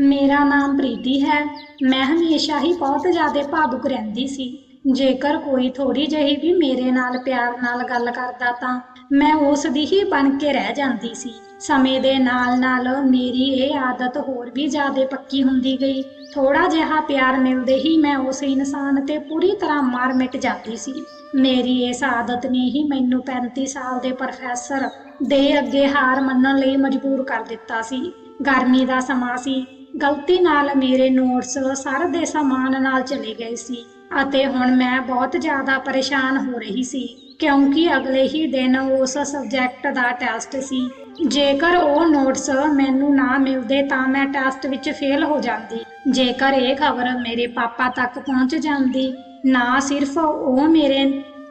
ਮੇਰਾ ਨਾਮ ਪ੍ਰੀਤੀ ਹੈ। ਮੈਂ ਹਮੇਸ਼ਾ ਹੀ ਬਹੁਤ ਜ਼ਿਆਦਾ ਭਾਵੁਕ ਰਹਿੰਦੀ ਸੀ। ਜੇਕਰ ਕੋਈ ਥੋੜੀ ਜਿਹੀ ਵੀ ਮੇਰੇ ਨਾਲ ਪਿਆਰ ਨਾਲ ਗੱਲ ਕਰਦਾ ਤਾਂ ਮੈਂ ਉਸ ਦੀ ਹੀ ਬਣ ਕੇ ਰਹਿ ਜਾਂਦੀ ਸੀ। ਸਮੇਂ ਦੇ ਨਾਲ-ਨਾਲ ਮੇਰੀ ਇਹ ਆਦਤ ਹੋਰ ਵੀ ਜ਼ਿਆਦਾ ਪੱਕੀ ਹੁੰਦੀ ਗਈ। ਥੋੜਾ ਜਿਹਾ ਪਿਆਰ ਮਿਲਦੇ ਹੀ ਮੈਂ ਉਸ ਇਨਸਾਨ ਤੇ ਪੂਰੀ ਤਰ੍ਹਾਂ ਮਾਰ ਮਿਟ ਜਾਂਦੀ ਸੀ। ਮੇਰੀ ਇਸ ਆਦਤ ਨੇ ਹੀ ਮੈਨੂੰ 35 ਸਾਲ ਦੇ ਪ੍ਰੋਫੈਸਰ ਦੇ ਅੱਗੇ ਹਾਰ ਮੰਨਣ ਲਈ ਮਜਬੂਰ ਕਰ ਦਿੱਤਾ ਸੀ। ਗਰਮੀ ਦਾ ਸਮਾਂ ਸੀ। ਗਲਤੀ ਨਾਲ ਮੇਰੇ ਨੋਟਸ ਸਰ ਦੇ ਸਮਾਨ ਨਾਲ ਚਲੇ ਗਏ ਸੀ ਅਤੇ ਹੁਣ ਮੈਂ ਬਹੁਤ ਜ਼ਿਆਦਾ ਪਰੇਸ਼ਾਨ ਹੋ ਰਹੀ ਸੀ, ਕਿਉਂਕਿ ਅਗਲੇ ਹੀ ਦਿਨ ਉਸ ਸਬਜੈਕਟ ਦਾ ਟੈਸਟ ਸੀ। ਜੇਕਰ ਉਹ ਨੋਟਸ ਮੈਨੂੰ ਨਾ ਮਿਲਦੇ ਤਾਂ ਮੈਂ ਟੈਸਟ ਵਿੱਚ ਫੇਲ ਹੋ ਜਾਂਦੀ। ਜੇਕਰ ਇਹ ਖਬਰ ਮੇਰੇ ਪਾਪਾ ਤੱਕ ਪਹੁੰਚ ਜਾਂਦੀ, ਨਾ ਸਿਰਫ ਉਹ ਮੇਰੇ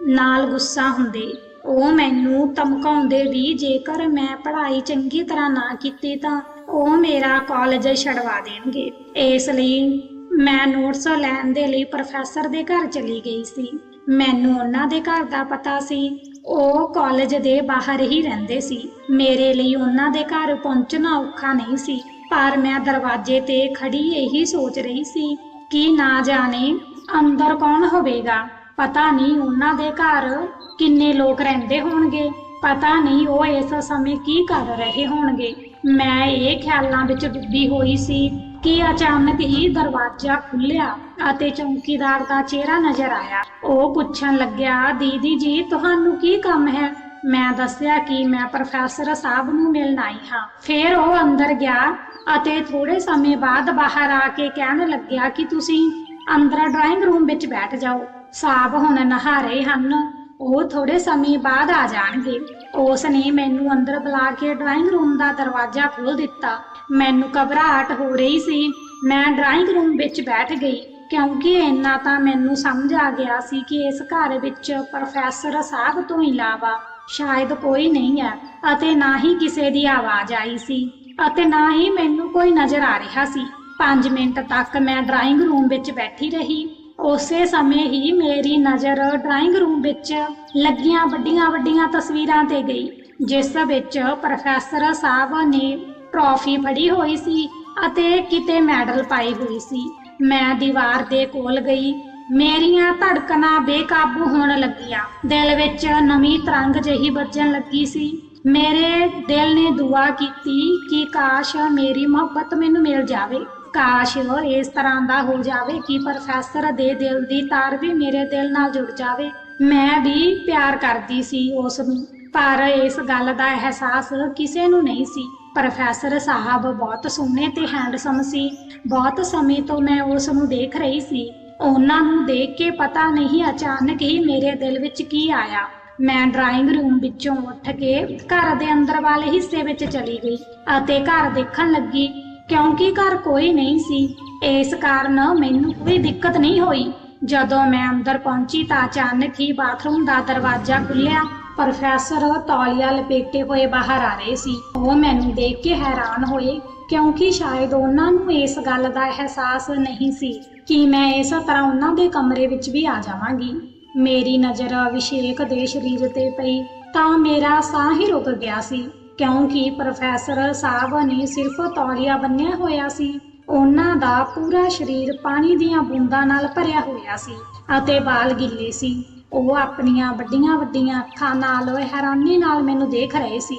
ਨਾਲ ਗੁੱਸਾ ਹੁੰਦੇ, ਉਹ ਮੈਨੂੰ ਧਮਕਾਉਂਦੇ ਵੀ ਜੇਕਰ ਮੈਂ ਪੜ੍ਹਾਈ ਚੰਗੀ ਤਰ੍ਹਾਂ ਨਾ ਕੀਤੀ ਤਾਂ ਉਹ ਮੇਰਾ ਕਾਲਜ ਛਡਵਾ ਦੇਣਗੇ। ਇਸ ਲਈ ਮੈਂ ਨੋਟਸ ਲੈਣ ਦੇ ਲਈ ਪ੍ਰੋਫੈਸਰ ਦੇ ਘਰ ਚਲੀ ਗਈ ਸੀ। ਮੈਨੂੰ ਉਹਨਾਂ ਦੇ ਘਰ ਦਾ ਪਤਾ ਸੀ। ਉਹ ਕਾਲਜ ਦੇ ਬਾਹਰ ਹੀ ਰਹਿੰਦੇ ਸੀ। ਮੇਰੇ ਲਈ ਉਹਨਾਂ ਦੇ ਘਰ ਪਹੁੰਚਣਾ ਔਖਾ ਨਹੀਂ ਸੀ। ਪਰ ਮੈਂ ਦਰਵਾਜ਼ੇ ਤੇ ਖੜੀ ਇਹੀ ਸੋਚ ਰਹੀ ਸੀ ਕਿ ਨਾ ਜਾਣੇ ਅੰਦਰ ਕੌਣ ਹੋਵੇਗਾ। ਪਤਾ ਨਹੀਂ ਉਹਨਾਂ ਦੇ ਘਰ ਕਿੰਨੇ ਲੋਕ ਰਹਿੰਦੇ ਹੋਣਗੇ। ਪਤਾ ਨਹੀਂ ਉਹ ਇਸ ਸਮੇਂ ਕੀ ਕਰ ਰਹੇ ਹੋਣਗੇ। ਮੈਂ ਇਹ ਖਿਆਲਾਂ ਵਿੱਚ ਡੁੱਬੀ ਹੋਈ ਸੀ ਕਿ ਅਚਾਨਕ ਹੀ ਦਰਵਾਜ਼ਾ ਖੁੱਲਿਆ ਅਤੇ ਚੌਕੀਦਾਰ ਦਾ ਚਿਹਰਾ ਨਜ਼ਰ ਆਇਆ। ਉਹ ਪੁੱਛਣ ਲੱਗਿਆ, ਦੀਦੀ ਜੀ, ਤੁਹਾਨੂੰ ਕੀ ਕੰਮ ਹੈ? ਮੈਂ ਦੱਸਿਆ ਕਿ ਮੈਂ ਪ੍ਰੋਫੈਸਰ ਸਾਹਿਬ ਨੂੰ ਮਿਲਣ ਆਈ ਹਾਂ। ਫਿਰ ਉਹ ਅੰਦਰ ਗਿਆ ਅਤੇ ਥੋੜੇ ਸਮੇਂ ਬਾਅਦ ਬਾਹਰ ਆ ਕੇ ਕਹਿਣ ਲੱਗਿਆ ਕਿ ਤੁਸੀਂ ਅੰਦਰ ਡਰਾਇੰਗ ਰੂਮ ਵਿੱਚ ਬੈਠ ਜਾਓ। ਸਾਹਿਬ ਹੁਣ ਨਹਾ ਰਹੇ ਹਨ। ਉਹ ਥੋੜੇ ਸਮੇਂ ਬਾਅਦ ਆ ਜਾਣਗੇ। ਉਸ ਨੇ ਮੈਨੂੰ ਅੰਦਰ ਬੁਲਾ ਕੇ ਡਰਾਇੰਗ ਰੂਮ ਦਾ ਦਰਵਾਜ਼ਾ ਖੋਲ੍ਹ ਦਿੱਤਾ। ਮੈਨੂੰ ਘਬਰਾਹਟ ਹੋ ਰਹੀ ਸੀ। ਮੈਂ ਡਰਾਇੰਗ ਰੂਮ ਵਿੱਚ ਬੈਠ ਗਈ, ਕਿਉਂਕਿ ਇੰਨਾ ਤਾਂ ਮੈਨੂੰ ਸਮਝ ਆ ਗਿਆ ਸੀ ਕਿ ਇਸ ਘਰ ਵਿੱਚ ਪ੍ਰੋਫੈਸਰ ਸਾਹਿਬ ਤੋਂ ਇਲਾਵਾ ਸ਼ਾਇਦ ਕੋਈ ਨਹੀਂ ਹੈ, ਅਤੇ ਨਾ ਹੀ ਕਿਸੇ ਦੀ ਆਵਾਜ਼ ਆਈ ਸੀ, ਅਤੇ ਨਾ ਹੀ ਮੈਨੂੰ ਕੋਈ ਨਜ਼ਰ ਆ ਰਿਹਾ ਸੀ। 5 ਮਿੰਟ ਤੱਕ ਮੈਂ ਡਰਾਇੰਗ ਰੂਮ ਵਿੱਚ ਬੈਠੀ ਰਹੀ। ਉਸੇ ਸਮੇਂ ਹੀ ਮੇਰੀ ਨਜ਼ਰ ਡਰਾਇੰਗ ਰੂਮ ਵਿੱਚ ਲੱਗੀਆਂ ਵੱਡੀਆਂ ਵੱਡੀਆਂ ਤਸਵੀਰਾਂ ਤੇ ਗਈ, ਜਿਸ ਵਿੱਚ ਪ੍ਰੋਫੈਸਰ ਸਾਹਿਬ ਨੇ ਟਰੋਫੀ ਫੜੀ ਹੋਈ ਸੀ ਅਤੇ ਕਿਤੇ ਮੈਡਲ ਪਾਈ ਹੋਈ ਸੀ। ਮੈਂ ਦੀਵਾਰ ਦੇ ਕੋਲ ਗਈ, ਮੇਰੀਆਂ ਧੜਕਣਾਂ ਬੇਕਾਬੂ ਹੋਣ ਲੱਗੀਆਂ। ਦਿਲ ਵਿੱਚ ਨਵੀਂ ਤਰੰਗ ਜਿਹੀ ਵੱਜਣ ਲੱਗੀ ਸੀ। ਮੇਰੇ ਦਿਲ ਨੇ ਦੁਆ ਕੀਤੀ ਕਿ ਕਾਸ਼ ਮੇਰੀ ਮੁਹੱਬਤ ਮੈਨੂੰ ਮਿਲ ਜਾਵੇ। ਕਾਸ਼ ਇਸ ਤਰ੍ਹਾਂ ਦਾ ਹੋ ਜਾਵੇ ਕਿ ਪ੍ਰੋਫੈਸਰ ਦੇ ਦਿਲ ਦੀ ਤਾਰ ਵੀ ਮੇਰੇ ਦਿਲ ਨਾਲ ਜੁੜ ਜਾਵੇ। ਮੈਂ ਵੀ ਪਿਆਰ ਕਰਦੀ ਸੀ ਉਸ ਨੂੰ, ਪਰ ਇਸ ਗੱਲ ਦਾ ਅਹਿਸਾਸ ਕਿਸੇ ਨੂੰ ਨਹੀਂ ਸੀ। ਪ੍ਰੋਫੈਸਰ ਸਾਹਿਬ ਬਹੁਤ ਸੋਹਣੇ ਤੇ ਹੈਂਡਸਮ ਸੀ। ਬਹੁਤ ਸਮੇਂ ਤੋਂ ਮੈਂ ਉਸ ਨੂੰ ਦੇਖ ਰਹੀ ਸੀ। ਉਹਨਾਂ ਨੂੰ ਦੇਖ ਕੇ ਪਤਾ ਨਹੀਂ ਅਚਾਨਕ ਹੀ ਮੇਰੇ ਦਿਲ ਵਿੱਚ ਕੀ ਆਇਆ। ਮੈਂ ਡਰਾਇੰਗ ਰੂਮ ਵਿੱਚੋਂ ਉੱਠ ਕੇ ਘਰ ਦੇ ਅੰਦਰ ਵਾਲੇ ਹਿੱਸੇ ਵਿੱਚ ਚਲੀ ਗਈ ਅਤੇ ਘਰ ਦੇਖਣ ਲੱਗੀ। ਕਿਉਂਕਿ ਘਰ ਕੋਈ ਨਹੀਂ ਸੀ। ਇਸ ਕਾਰਨ ਮੈਨੂੰ ਕੋਈ ਦਿੱਕਤ ਨਹੀਂ ਹੋਈ। ਜਦੋਂ ਮੈਂ ਅੰਦਰ ਪਹੁੰਚੀ ਤਾਂ ਅਚਾਨਕ ਹੀ ਬਾਥਰੂਮ ਦਾ ਦਰਵਾਜ਼ਾ ਖੁੱਲਿਆ ਪ੍ਰੋਫੈਸਰ ਤੌਲੀਆ ਲਪੇਟੇ ਹੋਏ ਬਾਹਰ ਆ ਰਹੇ ਸੀ। ਉਹ ਮੈਨੂੰ ਦੇਖ ਕੇ ਹੈਰਾਨ ਹੋਏ, ਕਿਉਂਕਿ ਸ਼ਾਇਦ ਉਹਨਾਂ ਨੂੰ ਇਸ ਗੱਲ ਦਾ ਅਹਿਸਾਸ ਨਹੀਂ ਸੀ ਕਿ ਮੈਂ ਇਸ ਤਰ੍ਹਾਂ ਉਹਨਾਂ ਦੇ ਕਮਰੇ ਵਿੱਚ ਵੀ ਆ ਜਾਵਾਂਗੀ। ਮੇਰੀ ਨਜ਼ਰ ਅਭਿਸ਼ੇਕ ਦੇ ਸਰੀਰ ਤੇ ਪਈ ਤਾਂ ਮੇਰਾ ਸਾਹ ਹੀ ਰੁਕ ਗਿਆ ਸੀ। ਕਿਉਂਕਿ ਪ੍ਰੋਫੈਸਰ ਸਾਹਿਬ ਨੇ ਸਿਰਫ ਤੌਲੀਆ ਬੰਨਿਆ ਹੋਇਆ ਸੀ। ਉਹਨਾਂ ਦਾ ਪੂਰਾ ਸਰੀਰ ਪਾਣੀ ਦੀਆਂ ਬੂੰਦਾਂ ਨਾਲ ਭਰਿਆ ਹੋਇਆ ਸੀ ਅਤੇ ਵਾਲ ਗਿੱਲੇ ਸੀ। ਉਹ ਆਪਣੀਆਂ ਵੱਡੀਆਂ ਵੱਡੀਆਂ ਅੱਖਾਂ ਨਾਲ ਹੈਰਾਨੀ ਨਾਲ ਮੈਨੂੰ ਦੇਖ ਰਹੇ ਸੀ।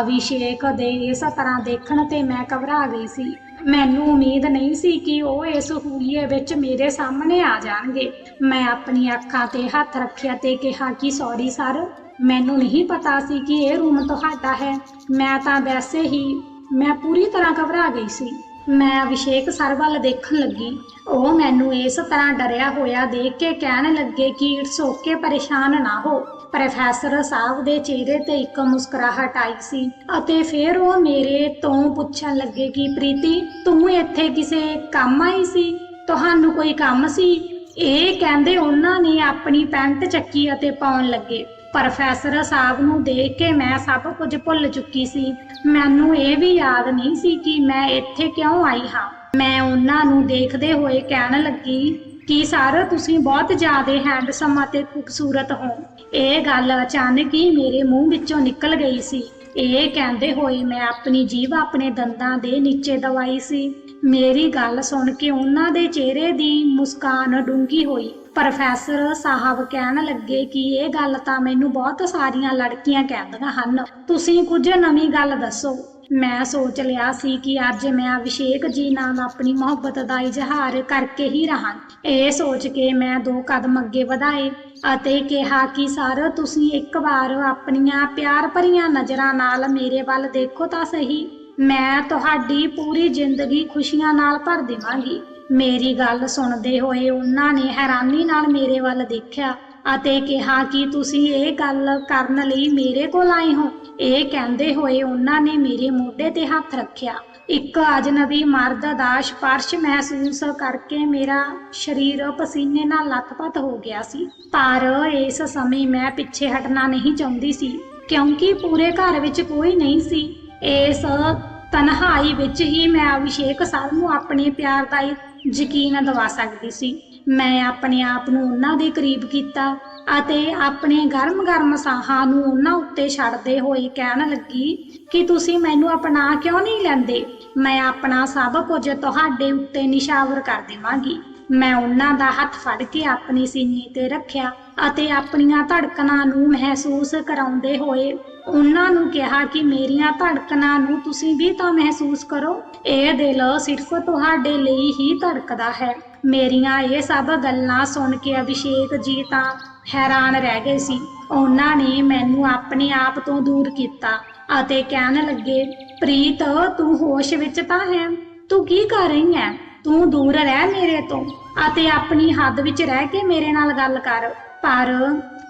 ਅਭਿਸ਼ੇਕ ਦੇ ਇਸ ਤਰ੍ਹਾਂ ਦੇਖਣ ਤੇ ਮੈਂ ਘਬਰਾ ਗਈ ਸੀ। ਮੈਨੂੰ ਉਮੀਦ ਨਹੀਂ ਸੀ ਕਿ ਉਹ ਇਸ ਹੂਲੀਏ ਵਿੱਚ ਮੇਰੇ ਸਾਹਮਣੇ ਆ ਜਾਣਗੇ। ਮੈਂ ਆਪਣੀਆਂ ਅੱਖਾਂ ਤੇ ਹੱਥ ਰੱਖਿਆ ਤੇ ਕਿਹਾ ਕਿ ਸੌਰੀ ਸਰ ਮੈਨੂੰ ਨਹੀਂ ਪਤਾ ਸੀ ਕਿ ਇਹ ਰੂਮ ਤੁਹਾਡਾ ਹੈ। ਮੈਂ ਤਾਂ ਵੈਸੇ ਹੀ, ਮੈਂ ਪੂਰੀ ਤਰ੍ਹਾਂ ਘਬਰਾ ਗਈ ਸੀ। ਮੈਂ ਅਭਿਸ਼ੇਕ ਸਰ ਵੱਲ ਦੇਖਣ ਲੱਗੀ। ਉਹ ਮੈਨੂੰ ਇਸ ਤਰ੍ਹਾਂ ਡਰਿਆ ਹੋਇਆ ਦੇਖ ਕੇ ਕਹਿਣ ਲੱਗੇ ਕਿ ਇਟਸ ਓਕੇ ਪਰੇਸ਼ਾਨ ਨਾ ਹੋ। ਪ੍ਰੋਫੈਸਰ ਸਾਹਿਬ ਦੇ ਚਿਹਰੇ ਤੇ ਇੱਕ ਮੁਸਕਰਾਹਟ ਆਈ ਸੀ ਅਤੇ ਫਿਰ ਉਹ ਮੇਰੇ ਤੋਂ ਪੁੱਛਣ ਲੱਗੇ ਕਿ, ਪ੍ਰੀਤੀ, ਤੂੰ ਇੱਥੇ ਕਿਸੇ ਕੰਮ ਆਈ ਸੀ? ਤੁਹਾਨੂੰ ਕੋਈ ਕੰਮ ਸੀ? ਇਹ ਕਹਿੰਦੇ ਉਹਨਾਂ ਨੇ ਆਪਣੀ ਪੈਂਟ ਚੱਕੀ ਅਤੇ ਪਾਉਣ ਲੱਗੇ। ਪ੍ਰੋਫੈਸਰ ਸਾਹਿਬ ਨੂੰ ਦੇਖ ਕੇ ਮੈਂ ਸਭ ਕੁਝ ਭੁੱਲ ਚੁੱਕੀ ਸੀ। ਮੈਨੂੰ ਇਹ ਵੀ ਯਾਦ ਨਹੀਂ ਸੀ ਕਿ ਮੈਂ ਇੱਥੇ ਕਿਉਂ ਆਈ ਹਾਂ। ਮੈਂ ਉਹਨਾਂ ਨੂੰ ਦੇਖਦੇ ਹੋਏ ਕਹਿਣ ਲੱਗੀ ਕਿ ਸਰ, ਤੁਸੀਂ ਬਹੁਤ ਜ਼ਿਆਦਾ ਹੈਂਡਸਮ ਅਤੇ ਖੂਬਸੂਰਤ ਹੋ। ਇਹ ਗੱਲ ਅਚਾਨਕ ਹੀ ਮੇਰੇ ਮੂੰਹ ਵਿੱਚੋਂ ਨਿਕਲ ਗਈ ਸੀ। ਇਹ ਕਹਿੰਦੇ ਹੋਏ ਮੈਂ ਆਪਣੀ ਜੀਭ ਆਪਣੇ ਦੰਦਾਂ ਦੇ ਨੀਚੇ ਦਵਾਈ ਸੀ। ਮੇਰੀ ਗੱਲ ਸੁਣ ਕੇ ਉਹਨਾਂ ਦੇ ਚਿਹਰੇ ਦੀ ਮੁਸਕਾਨ ਡੂੰਗੀ ਹੋਈ। ਪ੍ਰੋਫੈਸਰ ਸਾਹਿਬ ਕਹਿਣ ਲੱਗੇ ਕਿ ਇਹ ਗੱਲ ਤਾਂ ਮੈਨੂੰ ਬਹੁਤ ਸਾਰੀਆਂ ਲੜਕੀਆਂ ਕਹਿੰਦੀਆਂ ਹਨ। ਤੁਸੀਂ ਕੁਝ ਨਵੀਂ ਗੱਲ ਦੱਸੋ। ਮੈਂ ਸੋਚ ਲਿਆ ਸੀ ਕਿ ਅੱਜ ਮੈਂ ਅਭਿਸ਼ੇਕ ਜੀ ਨਾਲ ਆਪਣੀ ਮੁਹੱਬਤ ਦਾ ਇਜ਼ਹਾਰ ਕਰਕੇ ਹੀ ਰਹਾਂ। ਇਹ ਸੋਚ ਕੇ ਮੈਂ ਦੋ ਕਦਮ ਅੱਗੇ ਵਧਾਏ ਅਤੇ ਕਿਹਾ ਕਿ, ਸਰ, ਤੁਸੀਂ ਇੱਕ ਵਾਰ ਆਪਣੀਆਂ ਪਿਆਰ ਭਰੀਆਂ ਨਜ਼ਰਾਂ ਨਾਲ ਮੇਰੇ ਵੱਲ ਦੇਖੋ ਤਾਂ ਸਹੀ। ਮੈਂ ਤੁਹਾਡੀ ਪੂਰੀ ਜ਼ਿੰਦਗੀ ਖੁਸ਼ੀਆਂ ਨਾਲ ਭਰ ਦੇਵਾਂਗੀ। ਮੇਰੀ ਗੱਲ ਸੁਣਦੇ ਹੋਏ ਉਹਨਾਂ ਨੇ ਹੈਰਾਨੀ ਨਾਲ ਮੇਰੇ ਵੱਲ ਦੇਖਿਆ ਅਤੇ ਕਿਹਾ ਕਿ ਤੁਸੀਂ ਇਹ ਗੱਲ ਕਰਨ ਲਈ ਮੇਰੇ ਕੋਲ ਆਏ ਹੋ। ਇਹ ਕਹਿੰਦੇ ਹੋਏ ਉਹਨਾਂ ਨੇ ਮੇਰੇ ਮੋਢੇ ਤੇ ਹੱਥ ਰੱਖਿਆ। ਇੱਕ ਅਜਨਬੀ ਮਰਦ ਦਾ ਸਪਰਸ਼ ਮਹਿਸੂਸ ਕਰਕੇ ਮੇਰਾ ਸਰੀਰ ਪਸੀਨੇ ਨਾਲ ਲੱਥਪੱਥ ਹੋ ਗਿਆ ਸੀ। ਪਰ ਇਸ ਸਮੇਂ ਮੈਂ ਪਿੱਛੇ ਹਟਣਾ ਨਹੀਂ ਚਾਹੁੰਦੀ ਸੀ, ਕਿਉਂਕਿ ਪੂਰੇ ਘਰ ਵਿੱਚ ਕੋਈ ਨਹੀਂ ਸੀ। ਇਸ ਤਨਹਾਈ ਵਿੱਚ ਹੀ ਮੈਂ ਅਭਿਸ਼ੇਕ ਸਰ ਨੂੰ ਆਪਣੇ ਪਿਆਰ ਦਾ ਯਕੀਨ ਦਿਵਾ ਸਕਦੀ ਸੀ। ਮੈਂ ਆਪਣੇ ਆਪ ਨੂੰ ਉਹਨਾਂ ਦੇ ਕਰੀਬ ਕੀਤਾ ਅਤੇ ਆਪਣੇ ਗਰਮ-ਗਰਮ ਸਾਹਾਂ ਨੂੰ ਉਹਨਾਂ ਉੱਤੇ ਛੱਡਦੇ ਹੋਏ ਕਹਿਣ ਲੱਗੀ ਕਿ ਤੁਸੀਂ ਮੈਨੂੰ ਅਪਣਾ ਕਿਉਂ ਨਹੀਂ ਲੈਂਦੇ? ਮੈਂ ਆਪਣਾ ਸਭ ਕੁਝ ਤੁਹਾਡੇ ਉੱਤੇ ਨਿਸ਼ਾਵਰ ਕਰ ਦੇਵਾਂਗੀ। ਮੈਂ ਉਹਨਾਂ ਦਾ ਹੱਥ ਫੜ ਕੇ ਆਪਣੀ ਸੀਨੇ ਤੇ ਰੱਖਿਆ ਅਤੇ ਆਪਣੀਆਂ ਧੜਕਣਾਂ ਨੂੰ ਮਹਿਸੂਸ ਕਰਾਉਂਦੇ ਹੋਏ ਉਹਨਾਂ ਨੂੰ ਕਿਹਾ ਕਿ ਮੇਰੀਆਂ ਧੜਕਣਾਂ ਨੂੰ ਤੁਸੀਂ ਵੀ ਤਾਂ ਮਹਿਸੂਸ ਕਰੋ। ਇਹ ਦਿਲ ਸਿਰਫ ਤੁਹਾਡੇ ਲਈ ਹੀ ਧੜਕਦਾ ਹੈ। ਮੇਰੀਆਂ ਇਹ ਸਭ ਗੱਲਾਂ ਸੁਣ ਕੇ ਅਭਿਸ਼ੇਕ ਜੀ ਤਾਂ ਹੈਰਾਨ ਰਹਿ ਗਏ ਸੀ। ਉਹਨਾਂ ਨੇ ਮੈਨੂੰ ਆਪਣੇ ਆਪ ਤੋਂ ਦੂਰ ਕੀਤਾ ਅਤੇ ਕਹਿਣ ਲੱਗੇ, ਪ੍ਰੀਤ, ਤੂੰ ਹੋਸ਼ ਵਿੱਚ ਤਾਂ ਹੈ? ਤੂੰ ਕੀ ਕਰ ਰਹੀ ਹੈ ਤੂੰ ਦੂਰ ਰਹਿ ਮੇਰੇ ਤੋਂ ਅਤੇ ਆਪਣੀ ਹੱਦ ਵਿੱਚ ਰਹਿ ਕੇ ਮੇਰੇ ਨਾਲ ਗੱਲ ਕਰ। ਪਰ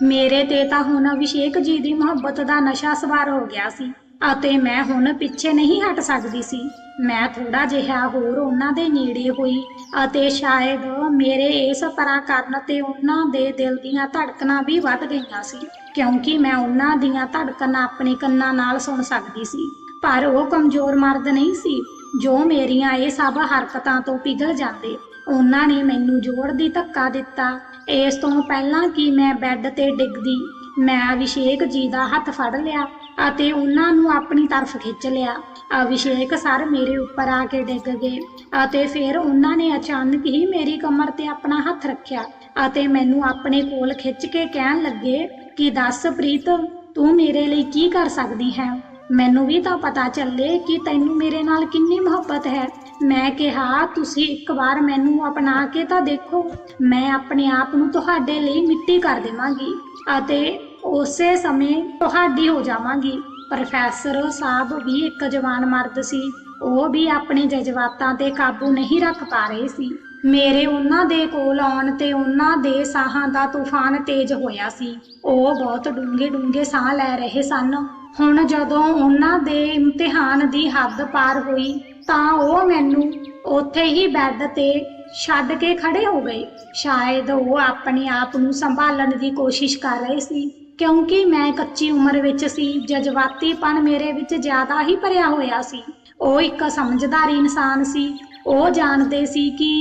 ਮੇਰੇ ਤੇ ਤਾਂ ਹੁਣ ਅਭਿਸ਼ੇਕ ਜੀ ਦੀ ਮੁਹੱਬਤ ਦਾ ਨਸ਼ਾ ਸਵਾਰ ਹੋ ਗਿਆ ਸੀ ਅਤੇ ਮੈਂ ਹੁਣ ਪਿੱਛੇ ਨਹੀਂ ਹਟ ਸਕਦੀ ਸੀ। ਮੈਂ ਥੋੜਾ ਜਿਹਾ ਹੋਰ ਉਹਨਾਂ ਦੇ ਨੇੜੇ ਹੋਈ ਅਤੇ ਸ਼ਾਇਦ ਮੇਰੇ ਇਸ ਤਰ੍ਹਾਂ ਕਰਨ ਤੇ ਉਹਨਾਂ ਦੇ ਦਿਲ ਦੀਆਂ ਧੜਕਣਾਂ ਵੀ ਵੱਧ ਗਈਆਂ ਸੀ, ਕਿਉਂਕਿ ਮੈਂ ਉਹਨਾਂ ਦੀਆਂ ਧੜਕਣਾਂ ਆਪਣੇ ਕੰਨਾਂ ਨਾਲ ਸੁਣ ਸਕਦੀ ਸੀ। ਪਰ ਉਹ ਕਮਜ਼ੋਰ ਮਰਦ ਨਹੀਂ ਸੀ, ਜੋ ਮੇਰੀਆਂ ਇਹ ਸਭ ਹਰਕਤਾਂ ਤੋਂ ਪਿਘਲ ਜਾਂਦੇ ਉਹਨਾਂ ਨੇ ਮੈਨੂੰ ਜ਼ੋਰ ਦੀ ਧੱਕਾ ਦਿੱਤਾ। ਇਸ ਤੋਂ ਪਹਿਲਾਂ ਕਿ ਮੈਂ ਬੈੱਡ ਤੇ ਡਿੱਗਦੀ, ਮੈਂ ਅਭਿਸ਼ੇਕ ਜੀ ਦਾ ਹੱਥ ਫੜ ਲਿਆ ਅਤੇ ਉਹਨਾਂ ਨੂੰ ਆਪਣੀ ਤਰਫ ਖਿੱਚ ਲਿਆ। ਅਭਿਸ਼ੇਕ ਸਰ ਮੇਰੇ ਉੱਪਰ ਆ ਕੇ ਡਿੱਗ ਗਏ ਅਤੇ ਫਿਰ ਉਹਨਾਂ ਨੇ ਅਚਾਨਕ ਹੀ ਮੇਰੀ ਕਮਰ ਤੇ ਆਪਣਾ ਹੱਥ ਰੱਖਿਆ ਅਤੇ ਮੈਨੂੰ ਆਪਣੇ ਕੋਲ ਖਿੱਚ ਕੇ ਕਹਿਣ ਲੱਗੇ ਕਿ, ਦੱਸ ਪ੍ਰੀਤ, ਤੂੰ ਮੇਰੇ ਲਈ ਕੀ ਕਰ ਸਕਦੀ ਹੈ? ਮੈਨੂੰ ਵੀ ਤਾਂ ਪਤਾ ਚੱਲੇ ਕਿ ਤੈਨੂੰ ਮੇਰੇ ਨਾਲ ਕਿੰਨੀ ਮੁਹੱਬਤ ਹੈ। ਮੈਂ ਕਿਹਾ, ਤੁਸੀਂ ਇੱਕ ਵਾਰ ਮੈਨੂੰ ਅਪਣਾ ਕੇ ਤਾਂ ਦੇਖੋ। ਮੈਂ ਆਪਣੇ ਆਪ ਨੂੰ ਤੁਹਾਡੇ ਲਈ ਮਿੱਟੀ ਕਰ ਦੇਵਾਂਗੀ ਅਤੇ ਉਸੇ ਸਮੇਂ ਤੁਹਾਡੀ ਹੋ ਜਾਵਾਂਗੀ। ਪ੍ਰੋਫੈਸਰ ਸਾਹਿਬ ਵੀ ਇੱਕ ਜਵਾਨ ਮਰਦ ਸੀ। ਉਹ ਵੀ ਆਪਣੇ ਜਜ਼ਬਾਤਾਂ ਤੇ ਕਾਬੂ ਨਹੀਂ ਰੱਖ ਪਾ ਰਹੇ ਸੀ। ਮੇਰੇ ਉਹਨਾਂ ਦੇ ਕੋਲ ਆਉਣ ਤੇ ਉਹਨਾਂ ਦੇ ਸਾਹਾਂ ਦਾ ਤੂਫਾਨ ਤੇਜ਼ ਹੋਇਆ ਸੀ। ਉਹ ਬਹੁਤ ਡੂੰਘੇ ਡੂੰਘੇ ਸਾਹ ਲੈ ਰਹੇ ਸਨ। ਹੁਣ ਜਦੋਂ ਉਹਨਾਂ ਦੇ ਇਮਤਿਹਾਨ ਦੀ ਹੱਦ ਪਾਰ ਹੋਈ ਤਾਂ ਉਹ ਮੈਨੂੰ ਉੱਥੇ ਹੀ ਬੈੱਡ ਤੇ ਛੱਡ ਕੇ ਖੜੇ ਹੋ ਗਏ। ਸ਼ਾਇਦ ਉਹ ਆਪਣੇ ਆਪ ਨੂੰ ਸੰਭਾਲਣ ਦੀ ਕੋਸ਼ਿਸ਼ ਕਰ ਰਹੇ ਸੀ, ਕਿਉਂਕਿ ਮੈਂ ਕੱਚੀ ਉਮਰ ਵਿੱਚ ਸੀ, ਜਜ਼ਬਾਤੀਪਨ ਮੇਰੇ ਵਿੱਚ ਜ਼ਿਆਦਾ ਹੀ ਭਰਿਆ ਹੋਇਆ ਸੀ। ਉਹ ਇੱਕ ਸਮਝਦਾਰ ਇਨਸਾਨ ਸੀ। ਉਹ ਜਾਣਦੇ ਸੀ ਕਿ